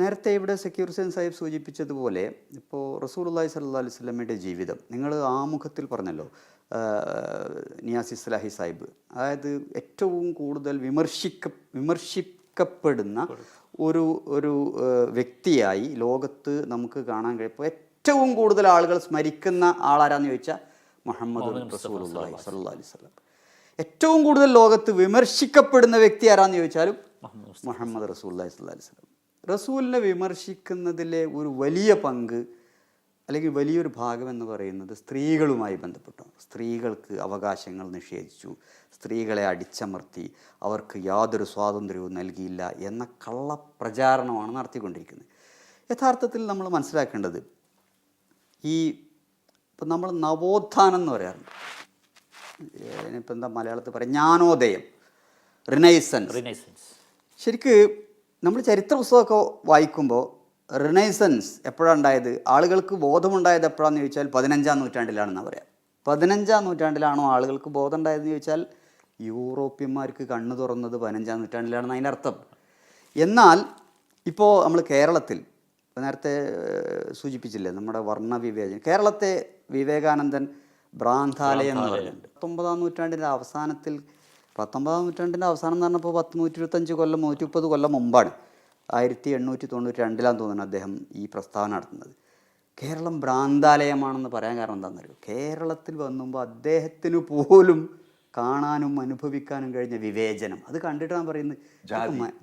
[SPEAKER 3] നേരത്തെ ഇവിടെ സക്കീർ ഹുസൈൻ സാഹിബ് സൂചിപ്പിച്ചതുപോലെ ഇപ്പോൾ റസൂലുള്ളാഹി സല്ലാ അലൈഹി വസല്ലമയുടെ ജീവിതം നിങ്ങൾ ആമുഖത്തിൽ പറഞ്ഞല്ലോ നിയാസ് ഇസ്ലാഹി സാഹിബ്. അതായത് ഏറ്റവും കൂടുതൽ വിമർശിക്ക വിമർശിക്കപ്പെടുന്ന ഒരു ഒരു വ്യക്തിയായി ലോകത്ത് നമുക്ക് കാണാൻ കഴിയും ഏറ്റവും കൂടുതൽ ആളുകൾ സ്മരിക്കുന്ന ആളാരാന്ന് ചോദിച്ചാൽ മുഹമ്മദ് അലൈഹി വസല്ലം. ഏറ്റവും കൂടുതൽ ലോകത്ത് വിമർശിക്കപ്പെടുന്ന വ്യക്തി ആരാന്ന് ചോദിച്ചാലും മുഹമ്മദ് റസൂലുള്ളാഹി സ്വല്ലല്ലാഹി അലൈഹി വസല്ലം. റസൂലിനെ വിമർശിക്കുന്നതിലെ ഒരു വലിയ പങ്ക് അല്ലെങ്കിൽ വലിയൊരു ഭാഗം എന്ന് പറയുന്നത് സ്ത്രീകളുമായി ബന്ധപ്പെട്ടു? സ്ത്രീകൾക്ക് അവകാശങ്ങൾ നിഷേധിച്ചു. സ്ത്രീകളെ അടിച്ചമർത്തി അവർക്ക് യാതൊരു സ്വാതന്ത്ര്യവും നൽകിയില്ല എന്ന കള്ള പ്രചാരണമാണ് നടത്തിക്കൊണ്ടിരിക്കുന്നത്. യഥാർത്ഥത്തിൽ നമ്മൾ മനസ്സിലാക്കേണ്ടത് ഈ ഇപ്പം നമ്മൾ നവോത്ഥാനം എന്ന് പറയാറുണ്ട്. ഇനിയിപ്പോൾ എന്താ മലയാളത്തിൽ പറയാം? ജ്ഞാനോദയം. റിനൈസൻസ്.
[SPEAKER 1] റിനൈസൻസ്.
[SPEAKER 3] ശരിക്ക് നമ്മൾ ചരിത്ര പുസ്തകമൊക്കെ വായിക്കുമ്പോൾ റിനൈസൻസ് എപ്പോഴാണ് ഉണ്ടായത്? ആളുകൾക്ക് ബോധമുണ്ടായത് എപ്പോഴാണെന്ന് ചോദിച്ചാൽ പതിനഞ്ചാം നൂറ്റാണ്ടിലാണെന്ന് പറയാം. പതിനഞ്ചാം നൂറ്റാണ്ടിലാണോ ആളുകൾക്ക് ബോധം ഉണ്ടായതെന്ന് ചോദിച്ചാൽ യൂറോപ്യന്മാർക്ക് കണ്ണു തുറന്നത് പതിനഞ്ചാം നൂറ്റാണ്ടിലാണെന്ന് അതിന്റെ അർത്ഥം. എന്നാൽ ഇപ്പോൾ നമ്മൾ കേരളത്തിൽ നേരത്തെ സൂചിപ്പിച്ചില്ലേ നമ്മുടെ വർണവിവേചനം കേരളത്തെ വിവേകാനന്ദൻ ഭ്രാന്താലയം എന്ന് പറയുന്നുണ്ട്. പത്തൊമ്പതാം നൂറ്റാണ്ടിന്റെ അവസാനത്തിൽ പത്തൊമ്പതാം നൂറ്റാണ്ടിന്റെ അവസാനം എന്ന് പറഞ്ഞപ്പോൾ പത്ത് നൂറ്റി ഇരുപത്തഞ്ച് കൊല്ലം നൂറ്റി മുപ്പത് കൊല്ലം മുമ്പാണ്. ആയിരത്തി എണ്ണൂറ്റി തൊണ്ണൂറ്റി രണ്ടിലാന്ന് തോന്നുന്നു അദ്ദേഹം ഈ പ്രസ്താവന നടത്തുന്നത്. കേരളം ഭ്രാന്താലയമാണെന്ന് പറയാൻ കാരണം എന്താണെന്നറിയോ? കേരളത്തിൽ വന്നുമ്പോൾ അദ്ദേഹത്തിന് പോലും കാണാനും അനുഭവിക്കാനും കഴിഞ്ഞ വിവേചനം. അത് കണ്ടിട്ടാണ് പറയുന്നത്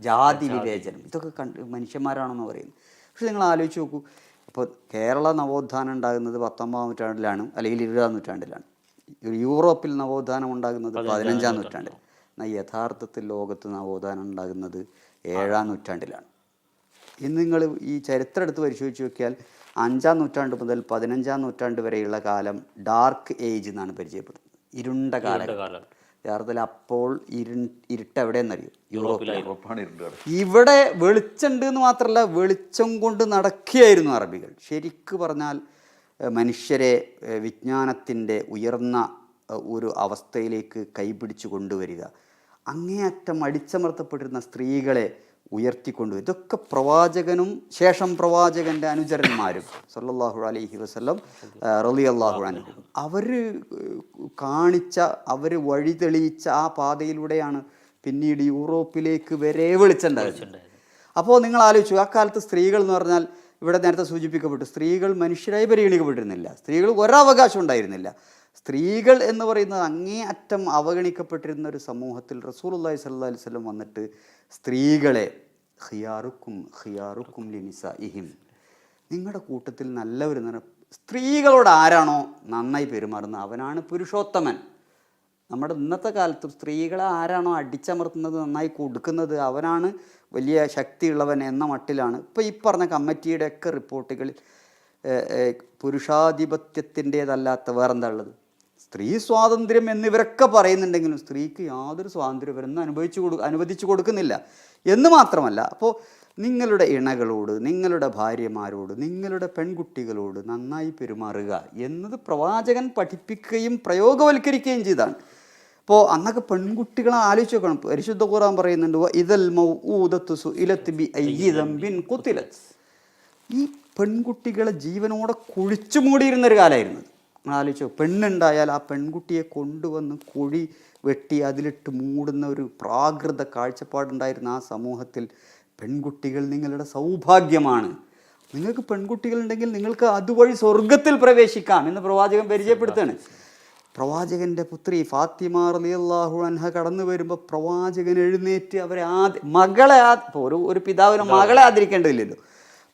[SPEAKER 3] ജാതി. വിവേചനം. ഇതൊക്കെ കണ്ട് മനുഷ്യന്മാരാണെന്ന് പറയുന്നത്. പക്ഷെ നിങ്ങൾ ആലോചിച്ച് നോക്കൂ. അപ്പോൾ കേരള നവോത്ഥാനം ഉണ്ടാകുന്നത് പത്തൊമ്പതാം നൂറ്റാണ്ടിലാണ് അല്ലെങ്കിൽ ഇരുപതാം നൂറ്റാണ്ടിലാണ്. യൂറോപ്പിൽ നവോത്ഥാനം ഉണ്ടാകുന്നത് പതിനഞ്ചാം നൂറ്റാണ്ടിൽ. എന്നാൽ യഥാർത്ഥത്തിൽ ലോകത്ത് നവോത്ഥാനം ഉണ്ടാകുന്നത് ഏഴാം നൂറ്റാണ്ടിലാണ്. ഇന്ന് നിങ്ങൾ ഈ ചരിത്രം എടുത്ത് പരിശോധിച്ച് നോക്കിയാൽ അഞ്ചാം നൂറ്റാണ്ട് മുതൽ പതിനഞ്ചാം നൂറ്റാണ്ട് വരെയുള്ള കാലം ഡാർക്ക് ഏജ് എന്നാണ് പരിചയപ്പെടുന്നത്. ഇരുണ്ട കാലം. യഥാർത്ഥത്തിൽ അപ്പോൾ ഇരു ഇരുട്ട് എവിടെയെന്നറിയോ യൂറോപ്പിലാണ്. ഇവിടെ വെളിച്ചമുണ്ട് എന്ന് മാത്രമല്ല വെളിച്ചം കൊണ്ട് നടക്കുകയായിരുന്നു അറബികൾ. ശരിക്കു പറഞ്ഞാൽ മനുഷ്യരെ വിജ്ഞാനത്തിന്റെ ഉയർന്ന ഒരു അവസ്ഥയിലേക്ക് കൈപിടിച്ചു കൊണ്ടുവരിക. അങ്ങേയറ്റം അടിച്ചമർത്തപ്പെട്ടിരുന്ന സ്ത്രീകളെ ഉയർത്തിക്കൊണ്ടുവരും. ഇതൊക്കെ പ്രവാചകനും ശേഷം പ്രവാചകന്റെ അനുചരന്മാരും സല്ലാഹു അലൈഹി വസ്ലം റലി അള്ളാഹു അൻഹു. അവർ കാണിച്ച അവർ വഴി തെളിയിച്ച ആ പാതയിലൂടെയാണ് പിന്നീട് യൂറോപ്പിലേക്ക് വരെ വെളിച്ചുണ്ടായത്. അപ്പോൾ നിങ്ങൾ ആലോചിച്ചു ആ കാലത്ത് സ്ത്രീകൾ എന്ന് പറഞ്ഞാൽ ഇവിടെ നേരത്തെ സൂചിപ്പിക്കപ്പെട്ടു സ്ത്രീകൾ മനുഷ്യരായി പരിഗണിക്കപ്പെട്ടിരുന്നില്ല. സ്ത്രീകൾ ഒരവകാശം ഉണ്ടായിരുന്നില്ല. സ്ത്രീകൾ എന്ന് പറയുന്നത് അങ്ങേ അറ്റം അവഗണിക്കപ്പെട്ടിരുന്ന ഒരു സമൂഹത്തിൽ റസൂലുള്ളാഹി സ്വല്ലല്ലാഹി അലൈഹി വസല്ലം വന്നിട്ട് സ്ത്രീകളെ ഹിയാറുക്കും ഹിയാറുക്കും ലിനിസ ഇഹിം നിങ്ങളുടെ കൂട്ടത്തിൽ നല്ലവർ എന്ന് സ്ത്രീകളോട് ആരാണോ നന്നായി പെരുമാറുന്നത്? അവനാണ് പുരുഷോത്തമൻ. നമ്മുടെ ഇന്നത്തെ കാലത്ത് സ്ത്രീകളെ ആരാണോ അടിച്ചമർത്തുന്നത് നന്നായി കൊടുക്കുന്നത് അവനാണ് വലിയ ശക്തിയുള്ളവൻ എന്ന മട്ടിലാണ്. ഇപ്പോൾ ഈ പറഞ്ഞ കമ്മിറ്റിയുടെ ഒക്കെ റിപ്പോർട്ടുകളിൽ പുരുഷാധിപത്യത്തിന്റേതല്ലാത്ത വേറെന്താ ഉള്ളത് സ്ത്രീ സ്വാതന്ത്ര്യം എന്നിവരൊക്കെ പറയുന്നുണ്ടെങ്കിലും സ്ത്രീക്ക് യാതൊരു സ്വാതന്ത്ര്യം ഇവരൊന്നും അനുഭവിച്ചു കൊടു അനുവദിച്ചു കൊടുക്കുന്നില്ല. എന്ന് മാത്രമല്ല അപ്പോൾ നിങ്ങളുടെ ഇണകളോട് നിങ്ങളുടെ ഭാര്യമാരോട് നിങ്ങളുടെ പെൺകുട്ടികളോട് നന്നായി പെരുമാറുക എന്നത് പ്രവാചകൻ പഠിപ്പിക്കുകയും പ്രയോഗവൽക്കരിക്കുകയും ചെയ്താണ്. അപ്പോൾ അന്നൊക്കെ പെൺകുട്ടികളെ ആലോചിച്ച് നോക്കണം. പരിശുദ്ധ ഖുറാൻ പറയുന്നുണ്ട് "വ ഇദൽ സു സുഇലത്ത് ബി ഐ ദംബിൻ ഖുതിലത്." ഈ പെൺകുട്ടികളെ ജീവനോടെ കുഴിച്ചു മൂടിയിരുന്ന ഒരു കാലമായിരുന്നു ആലോചിച്ചോ പെണ്ണുണ്ടായാൽ ആ പെൺകുട്ടിയെ കൊണ്ടുവന്ന് കുഴി വെട്ടി അതിലിട്ട് മൂടുന്ന ഒരു പ്രാകൃത കാഴ്ചപ്പാടുണ്ടായിരുന്ന ആ സമൂഹത്തിൽ പെൺകുട്ടികൾ നിങ്ങളുടെ സൗഭാഗ്യമാണ്. നിങ്ങൾക്ക് പെൺകുട്ടികളുണ്ടെങ്കിൽ നിങ്ങൾക്ക് അതുവഴി സ്വർഗത്തിൽ പ്രവേശിക്കാം എന്ന് പ്രവാചകൻ പരിചയപ്പെടുത്തുകയാണ്. പ്രവാചകന്റെ പുത്രി ഫാത്തിമ റളിയല്ലാഹു അൻഹ കടന്നു വരുമ്പോൾ പ്രവാചകൻ എഴുന്നേറ്റ് അവരെ ആദ മകളെ ആ ഒരു ഒരു പിതാവിനെ മകളെ ആദരിക്കേണ്ടതില്ലല്ലോ.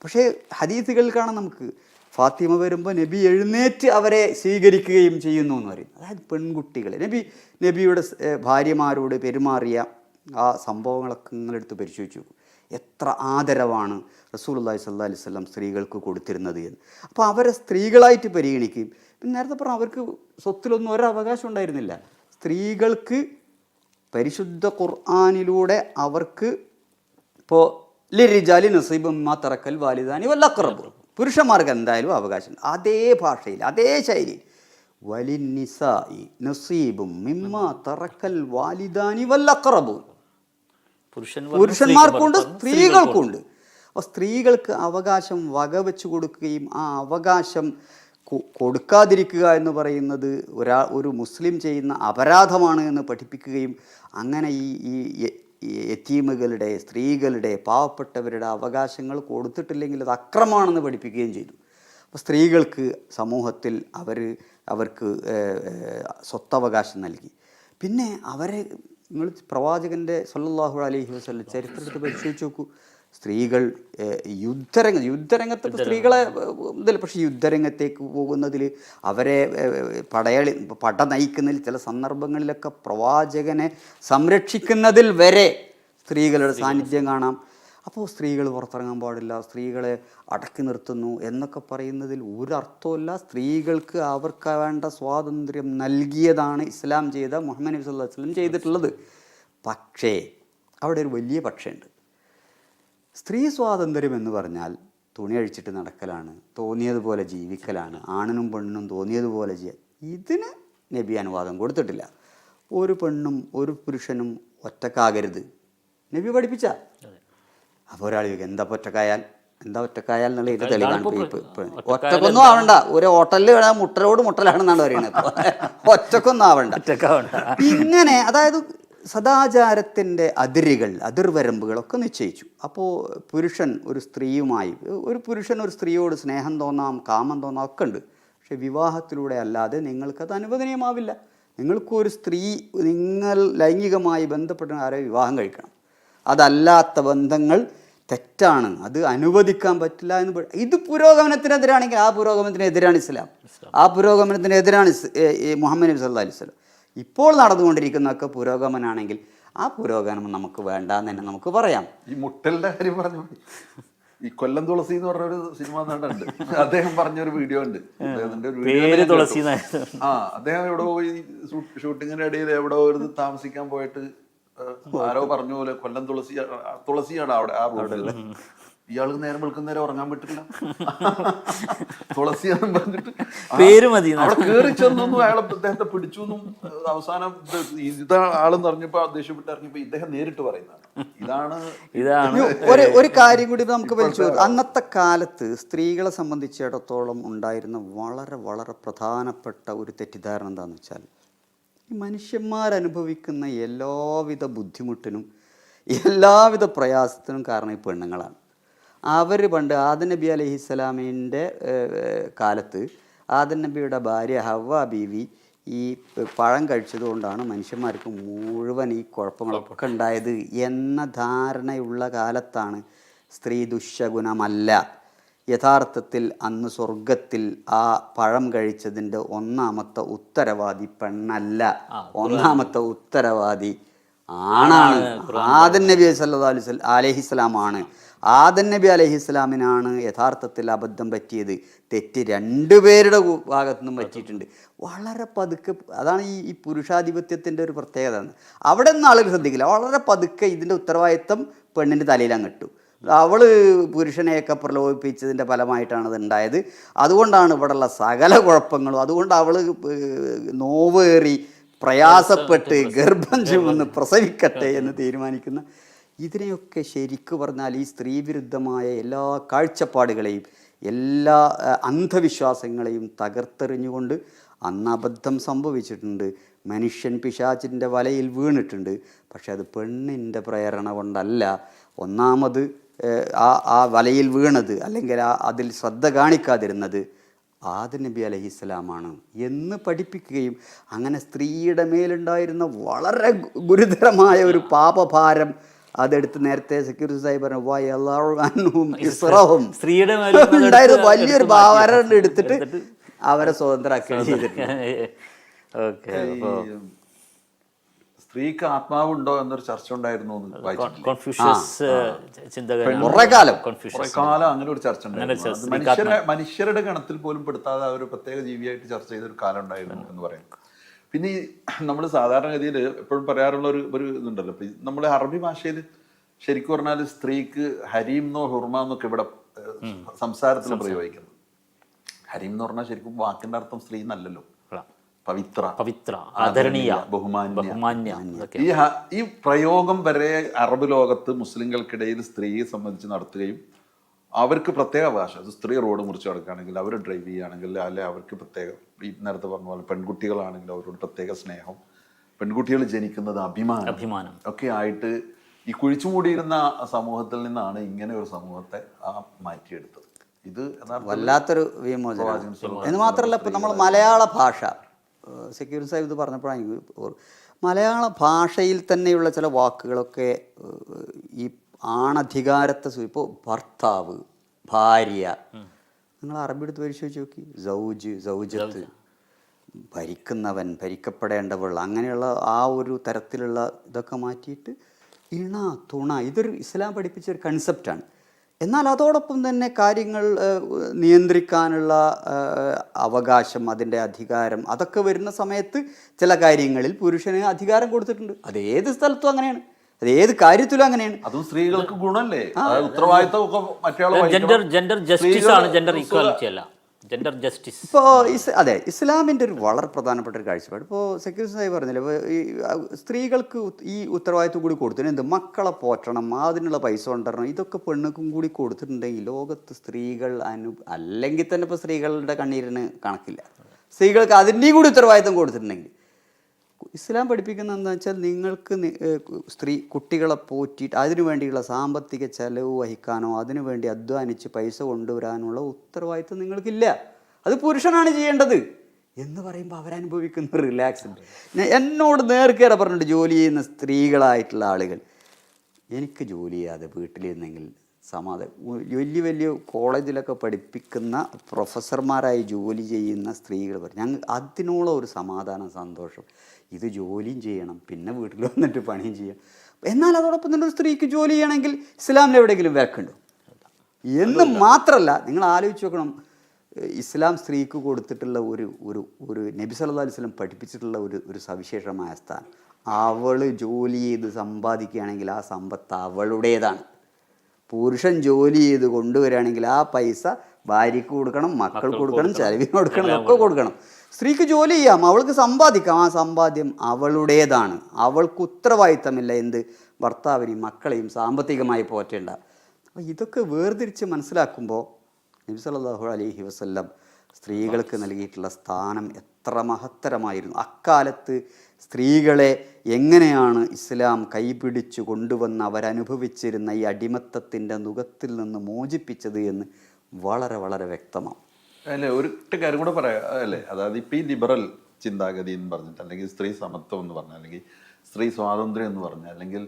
[SPEAKER 3] പക്ഷേ ഹദീസുകൾ കാണാം നമുക്ക്. ഫാത്തിമ വരുമ്പോൾ നബി എഴുന്നേറ്റ് അവരെ സ്വീകരിക്കുകയും ചെയ്യുന്നു എന്ന് പറയും അതായത് പെൺകുട്ടികൾ നബി നബിയുടെ ഭാര്യമാരോട് പെരുമാറിയ ആ സംഭവങ്ങളൊക്കെ നിങ്ങളെടുത്ത് പരിശോധിച്ചു. എത്ര ആദരവാണ് റസൂൽ റസൂലുള്ളാഹി സ്വല്ലല്ലാഹി അലൈഹി വസല്ലം സ്ത്രീകൾക്ക് കൊടുത്തിരുന്നത് എന്ന്. അപ്പോൾ അവരെ സ്ത്രീകളായിട്ട് പരിഗണിക്കുകയും പിന്നെ നേരത്തെ പറഞ്ഞു അവർക്ക് സ്വത്തിലൊന്നും ഒരവകാശം ഉണ്ടായിരുന്നില്ല. സ്ത്രീകൾക്ക് പരിശുദ്ധ ഖുർആാനിലൂടെ അവർക്ക് ഇപ്പോൾ ലിരിജാലി നസീബും മാ തറക്കൽ വാലിദാനി വല്ലക്കറബ് പുരുഷന്മാർക്ക് എന്തായാലും അവകാശം. അതേ ഭാഷയിൽ അതേ ശൈലിയിൽ. വലിനിസായി നസീബും മിമ്മ തറക്കൽ വാലിദാനി വല്ലക്കറബും
[SPEAKER 1] പുരുഷന്മാർക്കും
[SPEAKER 3] പുരുഷന്മാർക്കുണ്ട്
[SPEAKER 1] സ്ത്രീകൾക്കും
[SPEAKER 3] സ്ത്രീകൾക്കുണ്ട്. അപ്പോൾ സ്ത്രീകൾക്ക് അവകാശം വകവെച്ച് കൊടുക്കുകയും ആ അവകാശം കൊടുക്കാതിരിക്കുക എന്ന് പറയുന്നത് ഒരാ ഒരു മുസ്ലിം ചെയ്യുന്ന അപരാധമാണ് എന്ന് പഠിപ്പിക്കുകയും അങ്ങനെ ഈ ഈ യത്തീമുകളുടെ സ്ത്രീകളുടെ പാവപ്പെട്ടവരുടെ അവകാശങ്ങൾ കൊടുത്തിട്ടില്ലെങ്കിൽ അത് അക്രമാണെന്ന് പഠിപ്പിക്കുകയും ചെയ്തു. അപ്പോൾ സ്ത്രീകൾക്ക് സമൂഹത്തിൽ അവർ അവർക്ക് സ്വത്തവകാശം നൽകി. പിന്നെ അവരെ നിങ്ങൾ പ്രവാചകന്റെ സല്ലാഹു അലൈഹി വസല്ലം ചരിത്രത്തിൽ പരിശോധിച്ച് നോക്കൂ. സ്ത്രീകൾ യുദ്ധരംഗ യുദ്ധരംഗത്ത് സ്ത്രീകളെ ഇതിൽ പക്ഷേ യുദ്ധരംഗത്തേക്ക് പോകുന്നതിൽ അവരെ പടയളി പട നയിക്കുന്നതിൽ ചില സന്ദർഭങ്ങളിലൊക്കെ പ്രവാചകനെ സംരക്ഷിക്കുന്നതിൽ വരെ സ്ത്രീകളുടെ സാന്നിധ്യം കാണാം. അപ്പോൾ സ്ത്രീകൾ പുറത്തിറങ്ങാൻ പാടില്ല സ്ത്രീകളെ അടക്കി നിർത്തുന്നു എന്നൊക്കെ പറയുന്നതിൽ ഒരർത്ഥമില്ല സ്ത്രീകൾക്ക് അവർക്ക് വേണ്ട സ്വാതന്ത്ര്യം നൽകിയതാണ് ഇസ്ലാം ചെയ്ത മുഹമ്മദ് നബി സല്ലാ വസല്ലം ചെയ്തിട്ടുള്ളത്. പക്ഷേ അവിടെ ഒരു വലിയ പക്ഷേയുണ്ട് സ്ത്രീ സ്വാതന്ത്ര്യം എന്ന് പറഞ്ഞാൽ തുണി അഴിച്ചിട്ട് നടക്കലാണ് തോന്നിയതുപോലെ ജീവിക്കലാണ് ആണിനും പെണ്ണിനും തോന്നിയതുപോലെ ചെയ്യാൻ ഇതിന് നബി അനുവാദം കൊടുത്തിട്ടില്ല. ഒരു പെണ്ണും ഒരു പുരുഷനും ഒറ്റക്കാകരുത്. നബി പഠിപ്പിച്ച. അപ്പോൾ ഒരാൾ ചോദിക്കും എന്താ ഒറ്റക്കായാൽ? എന്താ ഒറ്റക്കായാൽ എന്നുള്ള ഇത് തെളിവാണ് ഒറ്റക്കൊന്നും ആവണ്ട. ഒരു ഹോട്ടലിൽ വേണം മുട്ടലോട് മുട്ടലാണെന്നാണ് പറയുന്നത്. ഒറ്റക്കൊന്നും ആവണ്ട. ഇങ്ങനെ അതായത് സദാചാരത്തിന്റെ അതിരുകൾ അതിർവരമ്പുകളൊക്കെ നിശ്ചയിച്ചു. അപ്പോൾ പുരുഷൻ ഒരു സ്ത്രീയുമായി ഒരു പുരുഷൻ ഒരു സ്ത്രീയോട് സ്നേഹം തോന്നാം കാമം തോന്നാം ഒക്കെ ഉണ്ട്. പക്ഷേ വിവാഹത്തിലൂടെ അല്ലാതെ നിങ്ങൾക്കത് അനുവദനീയമാവില്ല. നിങ്ങൾക്കൊരു സ്ത്രീ നിങ്ങൾ ലൈംഗികമായി ബന്ധപ്പെട്ട ആരെ വിവാഹം കഴിക്കണം? അതല്ലാത്ത ബന്ധങ്ങൾ തെറ്റാണ്. അത് അനുവദിക്കാൻ പറ്റില്ല എന്ന് ഇത് പുരോഗമനത്തിനെതിരാണെങ്കിൽ ആ പുരോഗമനത്തിനെതിരാണ് ഇസ്ലാം. ആ പുരോഗമനത്തിനെതിരാണ് മുഹമ്മദ് നബി സല്ലാ അലൈഹി വസല്ലം. ഇപ്പോൾ നടന്നുകൊണ്ടിരിക്കുന്നതൊക്കെ പുരോഗമനാണെങ്കിൽ ആ പുരോഗമനം നമുക്ക് വേണ്ട എന്ന് തന്നെ നമുക്ക് പറയാം.
[SPEAKER 2] ഈ മുട്ടലിന്റെ കാര്യം പറഞ്ഞു ഈ കൊല്ലം തുളസി എന്ന് പറഞ്ഞ ഒരു സിനിമ നടണ്ട് അദ്ദേഹം പറഞ്ഞ ഒരു വീഡിയോ ഉണ്ട്. അദ്ദേഹത്തിന്റെ ഒരു
[SPEAKER 1] വീഡിയോ.
[SPEAKER 2] ആ അദ്ദേഹം എവിടെ പോയി? ഷൂട്ടിങ്ങിന്റെ ഇടയിൽ എവിടെ ഒരു താമസിക്കാൻ പോയിട്ട് ആരോ പറഞ്ഞ പോലെ കൊല്ലം തുളസി തുളസിയാണ് അവിടെ ആ റൂമിൽ ഇയാൾക്ക് നേരം വെളുക്കുന്നേരം ഉറങ്ങാൻ പറ്റില്ല. തുളസി എന്നും പറഞ്ഞിട്ട്
[SPEAKER 1] പേര് മതി.
[SPEAKER 2] അവിടെ കേറി ചെന്നൊന്നും അയാളെ അദ്ദേഹത്തെ പിടിച്ചു എന്നും അവസാനം ഇത് ഇതാ ആളെന്ന് പറഞ്ഞപ്പോ ദേഷ്യപ്പെട്ട് ഇറങ്ങിയപ്പോ ഇദ്ദേഹം നേരിട്ട് പറയുന്നതാണ്. ഇതാണ്
[SPEAKER 1] ഇതാണ്.
[SPEAKER 3] ഒരു ഒരു കാര്യം കൂടി നമുക്ക് വലിച്ചു അന്നത്തെ കാലത്ത് സ്ത്രീകളെ സംബന്ധിച്ചിടത്തോളം ഉണ്ടായിരുന്ന വളരെ വളരെ പ്രധാനപ്പെട്ട ഒരു തെറ്റിദ്ധാരണ എന്താണെന്ന് വെച്ചാൽ ഈ മനുഷ്യന്മാരനുഭവിക്കുന്ന എല്ലാവിധ ബുദ്ധിമുട്ടിനും എല്ലാവിധ പ്രയാസത്തിനും കാരണം ഈ പെണ്ണുങ്ങളാണ്. അവർ പണ്ട് ആദൻ നബി അലൈഹി സ്വലാമിന്റെ കാലത്ത് ആദൻ നബിയുടെ ഭാര്യ ഹവ ബീവി ഈ പഴം കഴിച്ചതുകൊണ്ടാണ് മനുഷ്യന്മാർക്ക് മുഴുവൻ ഈ കുഴപ്പങ്ങളൊക്കെ ഉണ്ടായത് എന്ന ധാരണയുള്ള കാലത്താണ് സ്ത്രീ ദുഷ്യഗുണമല്ല യഥാർത്ഥത്തിൽ അന്ന് സ്വർഗത്തിൽ ആ പഴം കഴിച്ചതിന്റെ ഒന്നാമത്തെ ഉത്തരവാദി പെണ്ണല്ല. ഒന്നാമത്തെ ഉത്തരവാദി ആണാണ്. ആദൻ നബി സല്ലല്ലാഹു അലൈഹി വസല്ലം അലൈഹിസ്സലാമാണ് ആദൻ നബി അലഹി ഇസ്ലാമിനാണ് യഥാർത്ഥത്തിൽ അബദ്ധം പറ്റിയത്. തെറ്റ് രണ്ടുപേരുടെ പേരുടെ ഭാഗത്തു നിന്നും പറ്റിയിട്ടുണ്ട്. വളരെ പതുക്കെ അതാണ് ഈ ഈ പുരുഷാധിപത്യത്തിന്റെ ഒരു പ്രത്യേകത. അവിടെ നിന്ന് ആളുകൾ ശ്രദ്ധിക്കില്ല. വളരെ പതുക്കെ ഇതിന്റെ ഉത്തരവാദിത്തം പെണ്ണിന്റെ തലയിലങ്ങ് ഇട്ടു. അവൾ പുരുഷനെയൊക്കെ പ്രലോഭിപ്പിച്ചതിന്റെ ഫലമായിട്ടാണ് ഇതുണ്ടായത് അതുകൊണ്ടാണ് ഇവിടെയുള്ള സകല കുഴപ്പങ്ങളും. അതുകൊണ്ട് അവൾ നോവേറി പ്രയാസപ്പെട്ട് ഗർഭം ചുമന്ന് പ്രസവിക്കട്ടെ എന്ന് തീരുമാനിക്കുന്ന ഇതിനെയൊക്കെ ശരിക്ക് പറഞ്ഞാൽ ഈ സ്ത്രീവിരുദ്ധമായ എല്ലാ കാഴ്ചപ്പാടുകളെയും എല്ലാ അന്ധവിശ്വാസങ്ങളെയും തകർത്തെറിഞ്ഞുകൊണ്ട് അന്ന് അബദ്ധം സംഭവിച്ചിട്ടുണ്ട്. മനുഷ്യൻ പിശാചിന്റെ വലയിൽ വീണിട്ടുണ്ട്. പക്ഷെ അത് പെണ്ണിന്റെ പ്രേരണ കൊണ്ടല്ല. ഒന്നാമത് ആ ആ വലയിൽ വീണത് അല്ലെങ്കിൽ ആ അതിൽ ശ്രദ്ധ കാണിക്കാതിരുന്നത് ആദ നബി അലഹിസ്സലാമാണ് എന്ന് പഠിപ്പിക്കുകയും അങ്ങനെ സ്ത്രീയുടെ മേലുണ്ടായിരുന്ന വളരെ ഗുരുതരമായ ഒരു പാപഭാരം അതെടുത്ത് നേരത്തെ സെക്യൂരിറ്റി സാഹിബ് പറഞ്ഞു വൈ എല്ലാവരും ഇസ്രോഹും.
[SPEAKER 1] സ്ത്രീയുടെ
[SPEAKER 3] ഉണ്ടായിരുന്ന വലിയൊരു
[SPEAKER 1] എടുത്ത്
[SPEAKER 3] എടുത്തിട്ട് അവരെ സ്വതന്ത്രമാക്കുകയാണ് ചെയ്തിട്ടുണ്ട്.
[SPEAKER 2] സ്ത്രീക്ക് ആത്മാവുണ്ടോ എന്നൊരു ചർച്ച ഉണ്ടായിരുന്നു എന്ന് വായിച്ചിട്ടില്ലേ?
[SPEAKER 1] കോൺഫ്യൂഷ്യസ് ചിന്തകൻ
[SPEAKER 3] കുറേ കാലം.
[SPEAKER 2] കാലം അങ്ങനെ ഒരു ചർച്ച ഉണ്ടായിരുന്നു. മനുഷ്യരുടെ ഗണത്തിൽ പോലും പെടുത്താതെ അവർ ഒരു പ്രത്യേക ജീവിയായിട്ട് ചർച്ച ചെയ്ത ഒരു കാലം ഉണ്ടായിരുന്നു എന്ന് പറയും പിന്നെ ഈ നമ്മൾ സാധാരണഗതിയിൽ എപ്പോഴും പറയാറുള്ള ഒരു ഒരു ഇതുണ്ടല്ലോ. ഇപ്പം നമ്മൾ അറബി ഭാഷയിൽ ശരിക്കും പറഞ്ഞാൽ സ്ത്രീക്ക് ഹരീം എന്നോ ഹുർമ എന്നൊക്കെ ഇവിടെ സംസാരത്തിൽ പ്രയോഗിക്കുന്നത് ഹരീം എന്ന് പറഞ്ഞാൽ ശരിക്കും വാക്കിന്റെ അർത്ഥം സ്ത്രീ എന്നല്ലല്ലോ പവിത്ര.
[SPEAKER 1] പവിത്ര. ആദരണീയ
[SPEAKER 2] ബഹുമാന്യ. ഈ ഈ പ്രയോഗം വരെ അറബ് ലോകത്ത് മുസ്ലിങ്ങൾക്കിടയിൽ സ്ത്രീയെ സംബന്ധിച്ച് നടത്തുകയും അവർക്ക് പ്രത്യേക അവകാശം. അത് സ്ത്രീ റോഡ് മുറിച്ച് കിടക്കുകയാണെങ്കിൽ അവർ ഡ്രൈവ് ചെയ്യുകയാണെങ്കിൽ അല്ലെ അവർക്ക് പ്രത്യേക ഈ നേരത്തെ പറഞ്ഞ പോലെ പെൺകുട്ടികളാണെങ്കിൽ അവരോട് പ്രത്യേക സ്നേഹം. പെൺകുട്ടികൾ ജനിക്കുന്നത് അഭിമാനം.
[SPEAKER 1] അഭിമാനം.
[SPEAKER 2] ഒക്കെ ആയിട്ട് ഈ കുഴിച്ചുമൂടിയിരുന്ന സമൂഹത്തിൽ നിന്നാണ് ഇങ്ങനെ ഒരു സമൂഹത്തെ ആ മാറ്റിയെടുത്തത്. ഇത്
[SPEAKER 3] വല്ലാത്തൊരു വിമോചനം. എന്ന് മാത്രമല്ല ഇപ്പം നമ്മൾ മലയാള ഭാഷ സെക്യൂർ സാഹിബ് ഇത് പറഞ്ഞപ്പോഴാണ് എനിക്ക് മലയാള ഭാഷയിൽ തന്നെയുള്ള ചില വാക്കുകളൊക്കെ ഈ ആണധികാരത്തെ ഇപ്പോൾ ഭർത്താവ് ഭാര്യ. നിങ്ങൾ അറബി എടുത്ത് പരിശോധിച്ച് നോക്കി. സൗജ് സൗജത്ത്. ഭരിക്കുന്നവൻ ഭരിക്കപ്പെടേണ്ടവൾ അങ്ങനെയുള്ള ആ ഒരു തരത്തിലുള്ള ഇതൊക്കെ മാറ്റിയിട്ട് ഇണ തുണ. ഇതൊരു ഇസ്ലാം പഠിപ്പിച്ച ഒരു കൺസെപ്റ്റാണ് എന്നാൽ അതോടൊപ്പം തന്നെ കാര്യങ്ങൾ നിയന്ത്രിക്കാനുള്ള അവകാശം അതിന്റെ അധികാരം അതൊക്കെ വരുന്ന സമയത്ത് ചില കാര്യങ്ങളിൽ പുരുഷന് അധികാരം കൊടുത്തിട്ടുണ്ട്. അത് ഏത് സ്ഥലത്തും അങ്ങനെയാണ്. അത് ഏത് കാര്യത്തിലും അങ്ങനെയാണ്.
[SPEAKER 2] അതും സ്ത്രീകൾക്ക് ഗുണല്ലേ? ഉത്തരവാദിത്തം ഒക്കെ മറ്റേ
[SPEAKER 1] ജെൻഡർ ജെൻഡർ ജസ്റ്റിസ് ആണ് ജെൻഡർ ഈക്വാലിറ്റി അല്ല. ജെൻഡർ ജസ്റ്റിസ്
[SPEAKER 3] ഇപ്പോൾ ഇസ് അതെ ഇസ്ലാമിന്റെ ഒരു വളരെ പ്രധാനപ്പെട്ട ഒരു കാഴ്ചപ്പാട്. ഇപ്പോ സെക്യൂരിറ്റി സാഹിബ് പറഞ്ഞില്ല ഇപ്പൊ ഈ സ്ത്രീകൾക്ക് ഈ ഉത്തരവാദിത്വം കൂടി കൊടുത്തിട്ട് എന്ത്? മക്കളെ പോറ്റണം അതിനുള്ള പൈസ കൊണ്ടുവരണം ഇതൊക്കെ പെണ്ണുക്കും കൂടി കൊടുത്തിട്ടുണ്ടെങ്കിൽ ലോകത്ത് സ്ത്രീകൾ അനു അല്ലെങ്കിൽ തന്നെ ഇപ്പോൾ സ്ത്രീകളുടെ കണ്ണീരിന് കണക്കില്ല. സ്ത്രീകൾക്ക് അതിന്റെയും കൂടി ഉത്തരവാദിത്വം കൊടുത്തിട്ടുണ്ടെങ്കിൽ ഇസ്ലാം പഠിപ്പിക്കുന്ന എന്താ വെച്ചാൽ നിങ്ങൾക്ക് സ്ത്രീ കുട്ടികളെ പോറ്റിയിട്ട് അതിനു വേണ്ടിയുള്ള സാമ്പത്തിക ചെലവ് വഹിക്കാനോ അതിനു വേണ്ടി അധ്വാനിച്ച് പൈസ കൊണ്ടുവരാനുള്ള ഉത്തരവാദിത്വം നിങ്ങൾക്കില്ല. അത് പുരുഷനാണ് ചെയ്യേണ്ടത്. എന്ന് പറയുമ്പോൾ അവരനുഭവിക്കുന്ന റിലാക്സ് ഉണ്ട്. എന്നോട് നേർക്കേറെ പറഞ്ഞിട്ട് ജോലി ചെയ്യുന്ന സ്ത്രീകളായിട്ടുള്ള ആളുകൾ. എനിക്ക് ജോലി ചെയ്യാതെ വീട്ടിലിരുന്നെങ്കിൽ സമാധാനം വലിയ വലിയ കോളേജിലൊക്കെ പഠിപ്പിക്കുന്ന പ്രൊഫസർമാരായി ജോലി ചെയ്യുന്ന സ്ത്രീകൾ പറഞ്ഞു. ഞങ്ങൾ അതിനോളം ഒരു സമാധാനം സന്തോഷം. ഇത് ജോലിയും ചെയ്യണം പിന്നെ വീട്ടിൽ വന്നിട്ട് പണിയും ചെയ്യാം. എന്നാൽ അതോടൊപ്പം തന്നെ ഒരു സ്ത്രീക്ക് ജോലി ചെയ്യണമെങ്കിൽ ഇസ്ലാമിൽ എവിടെയെങ്കിലും വിലക്കുണ്ടോ എന്ന് മാത്രമല്ല നിങ്ങൾ ആലോചിച്ച് നോക്കണം ഇസ്ലാം സ്ത്രീക്ക് കൊടുത്തിട്ടുള്ള ഒരു ഒരു ഒരു നബി സല്ലല്ലാഹു അലൈഹി വസല്ലം പഠിപ്പിച്ചിട്ടുള്ള ഒരു ഒരു സവിശേഷമായ സ്ഥാനം. അവൾ ജോലി ചെയ്ത് സമ്പാദിക്കുകയാണെങ്കിൽ ആ സമ്പത്ത് അവളുടേതാണ്. പുരുഷൻ ജോലി ചെയ്ത് കൊണ്ടുവരികയാണെങ്കിൽ ആ പൈസ ഭാര്യക്ക് കൊടുക്കണം മക്കൾക്ക് കൊടുക്കണം ചെലവിന് കൊടുക്കണം ഒക്കെ കൊടുക്കണം. സ്ത്രീക്ക് ജോലി ചെയ്യാം അവൾക്ക് സമ്പാദിക്കാം. ആ സമ്പാദ്യം അവളുടേതാണ്. അവൾക്ക് ഉത്തരവാദിത്തമില്ല എന്ത്? ഭർത്താവിനെയും മക്കളെയും സാമ്പത്തികമായി പോറ്റേണ്ട. അപ്പോൾ ഇതൊക്കെ വേർതിരിച്ച് മനസ്സിലാക്കുമ്പോൾ നബി സല്ലല്ലാഹു അലൈഹി വസല്ലം സ്ത്രീകൾക്ക് നൽകിയിട്ടുള്ള സ്ഥാനം എത്ര മഹത്തരമായിരുന്നു. അക്കാലത്ത് സ്ത്രീകളെ എങ്ങനെയാണ് ഇസ്ലാം കൈപിടിച്ചു കൊണ്ടുവന്ന് അവരനുഭവിച്ചിരുന്ന ഈ അടിമത്തത്തിന്റെ നുഖത്തിൽ നിന്ന് മോചിപ്പിച്ചത് എന്ന് വളരെ വളരെ വ്യക്തമാണ്.
[SPEAKER 2] അല്ലേ ഒരു കാര്യം കൂടെ പറയാം. അല്ലേ അതായത് ഇപ്പൊ ഈ ലിബറൽ ചിന്താഗതി എന്ന് പറഞ്ഞിട്ട് അല്ലെങ്കിൽ സ്ത്രീ സമത്വം എന്ന് പറഞ്ഞാൽ അല്ലെങ്കിൽ സ്ത്രീ സ്വാതന്ത്ര്യം എന്ന് പറഞ്ഞാൽ അല്ലെങ്കിൽ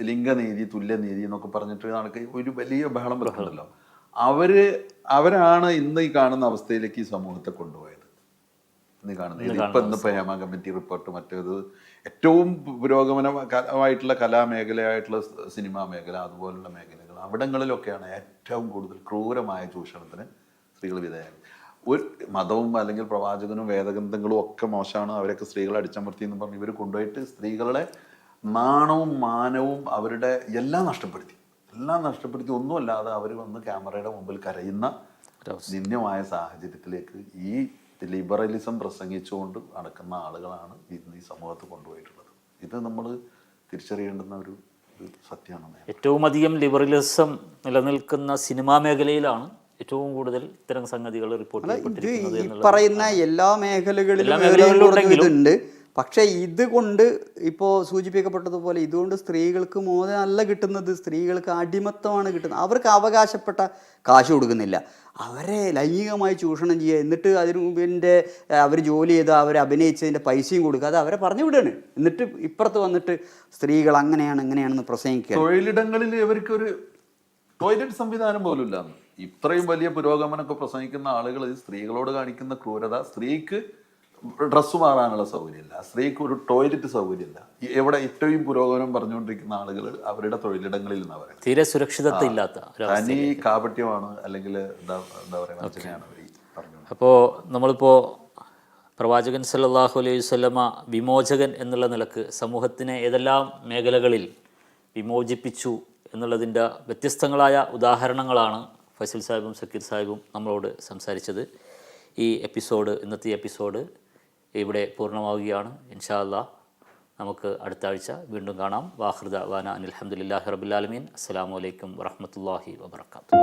[SPEAKER 2] ലിംഗനീതി തുല്യനീതി എന്നൊക്കെ പറഞ്ഞിട്ട് നടക്കുക ഒരു വലിയ ബഹളം വെക്കുന്നുണ്ടല്ലോ അവർ അവരാണ് ഇന്ന് ഈ കാണുന്ന അവസ്ഥയിലേക്ക് ഈ സമൂഹത്തെ കൊണ്ടുപോയത്. ഇന്ന് കാണുന്നത് ഇപ്പൊ ഇന്ന് ഹേമ കമ്മിറ്റി റിപ്പോർട്ട് മറ്റേത് ഏറ്റവും പുരോഗമനമായിട്ടുള്ള കലാമേഖലയായിട്ടുള്ള സിനിമാ മേഖല അതുപോലുള്ള മേഖലകൾ അവിടങ്ങളിലൊക്കെയാണ് ഏറ്റവും കൂടുതൽ ക്രൂരമായ ചൂഷണത്തിന് സ്ത്രീകൾ വിധേയരായി ഒരു മതവും അല്ലെങ്കിൽ പ്രവാചകനും വേദഗ്രന്ഥങ്ങളും ഒക്കെ മോശമാണ്. അവരൊക്കെ സ്ത്രീകളെ അടിച്ചമർത്തി എന്ന് പറഞ്ഞ് ഇവർ കൊണ്ടുപോയിട്ട് സ്ത്രീകളുടെ നാണവും മാനവും അവരുടെ എല്ലാം നഷ്ടപ്പെടുത്തി. എല്ലാം നഷ്ടപ്പെടുത്തി. ഒന്നുമല്ലാതെ അവർ വന്ന് ക്യാമറയുടെ മുമ്പിൽ കരയുന്ന നിന്ദ്യമായ സാഹചര്യത്തിലേക്ക് ഈ ലിബറലിസം പ്രസംഗിച്ചുകൊണ്ട് നടക്കുന്ന ആളുകളാണ് ഇന്ന് ഈ സമൂഹത്ത് കൊണ്ടുപോയിട്ടുള്ളത്. ഇത് നമ്മൾ തിരിച്ചറിയേണ്ടുന്ന ഒരു ഒരു സത്യമാണ്.
[SPEAKER 1] ഏറ്റവും അധികം ലിബറലിസം നിലനിൽക്കുന്ന സിനിമാ മേഖലയിലാണ് ഏറ്റവും കൂടുതൽ ഇത്തരം സംഗതികൾ റിപ്പോർട്ട് ചെയ്യപ്പെട്ടിരിക്കുന്നത്
[SPEAKER 3] പറയുന്ന എല്ലാ മേഖലകളിലും ഇതുണ്ട്. പക്ഷേ ഇതുകൊണ്ട് ഇപ്പോൾ സൂചിപ്പിക്കപ്പെട്ടതുപോലെ ഇതുകൊണ്ട് സ്ത്രീകൾക്ക് മോചനമല്ല കിട്ടുന്നത് സ്ത്രീകൾക്ക് അടിമത്തമാണ് കിട്ടുന്നത്. അവർക്ക് അവകാശപ്പെട്ട കാശ് കൊടുക്കുന്നില്ല. അവരെ ലൈംഗികമായി ചൂഷണം ചെയ്യുക എന്നിട്ട് അതിന് മുമ്പിന്റെ അവർ ജോലി ചെയ്ത അവർ അഭിനയിച്ചതിന്റെ പൈസയും കൊടുക്കുക. അത് അവരെ പറഞ്ഞു വിടുകയാണ് എന്നിട്ട് ഇപ്പുറത്ത് വന്നിട്ട് സ്ത്രീകൾ അങ്ങനെയാണ് ഇങ്ങനെയാണെന്ന് പ്രസംഗിക്കുക
[SPEAKER 2] തൊഴിലിടങ്ങളിൽ ഇവർക്ക് ഒരു ടോയ്ലറ്റ് സംവിധാനം പോലും. ഇത്രയും വലിയ പുരോഗമനമൊക്കെ പ്രസംഗിക്കുന്ന ആളുകൾ സ്ത്രീകളോട് കാണിക്കുന്ന ക്രൂരത സ്ത്രീക്ക് ഡ്രസ്സ് മാറാനുള്ള സൗകര്യമില്ല സ്ത്രീക്ക് ഒരു ടോയ്ലറ്റ് സൗകര്യമില്ല. എവിടെ ഏറ്റവും പുരോഗമനം പറഞ്ഞുകൊണ്ടിരിക്കുന്ന ആളുകൾ അവരുടെ തൊഴിലിടങ്ങളിൽ നിന്ന് പറയുന്നത്.
[SPEAKER 1] തീരെ സുരക്ഷിതത്വം ഇല്ലാത്ത
[SPEAKER 2] തനി കാപട്യമാണ് അല്ലെങ്കിൽ എന്താ എന്താ പറയുക
[SPEAKER 1] അപ്പോൾ നമ്മളിപ്പോൾ പ്രവാചകൻ സല്ലല്ലാഹു അലൈഹി വസല്ലമ വിമോചകൻ എന്നുള്ള നിലയ്ക്ക് സമൂഹത്തിനെ ഏതെല്ലാം മേഖലകളിൽ വിമോചിപ്പിച്ചു എന്നുള്ളതിന്റെ വ്യത്യസ്തങ്ങളായ ഉദാഹരണങ്ങളാണ് ഫൈസൽ സാഹിബും സക്കീർ സാഹിബും നമ്മളോട് സംസാരിച്ചത് ഈ എപ്പിസോഡ് ഇന്നത്തെ എപ്പിസോഡ് ഇവിടെ പൂർണമാവുകയാണ്. ഇൻഷാ നമുക്ക് അടുത്ത ആഴ്ച വീണ്ടും കാണാം. വാഹൃദ വാന അനിൽഹമുല്ലാഹി റബുലാലമീൻ അസ്സാം വലൈക്കും വറഹമത്തല്ലാഹി വാബർക്കാത്തു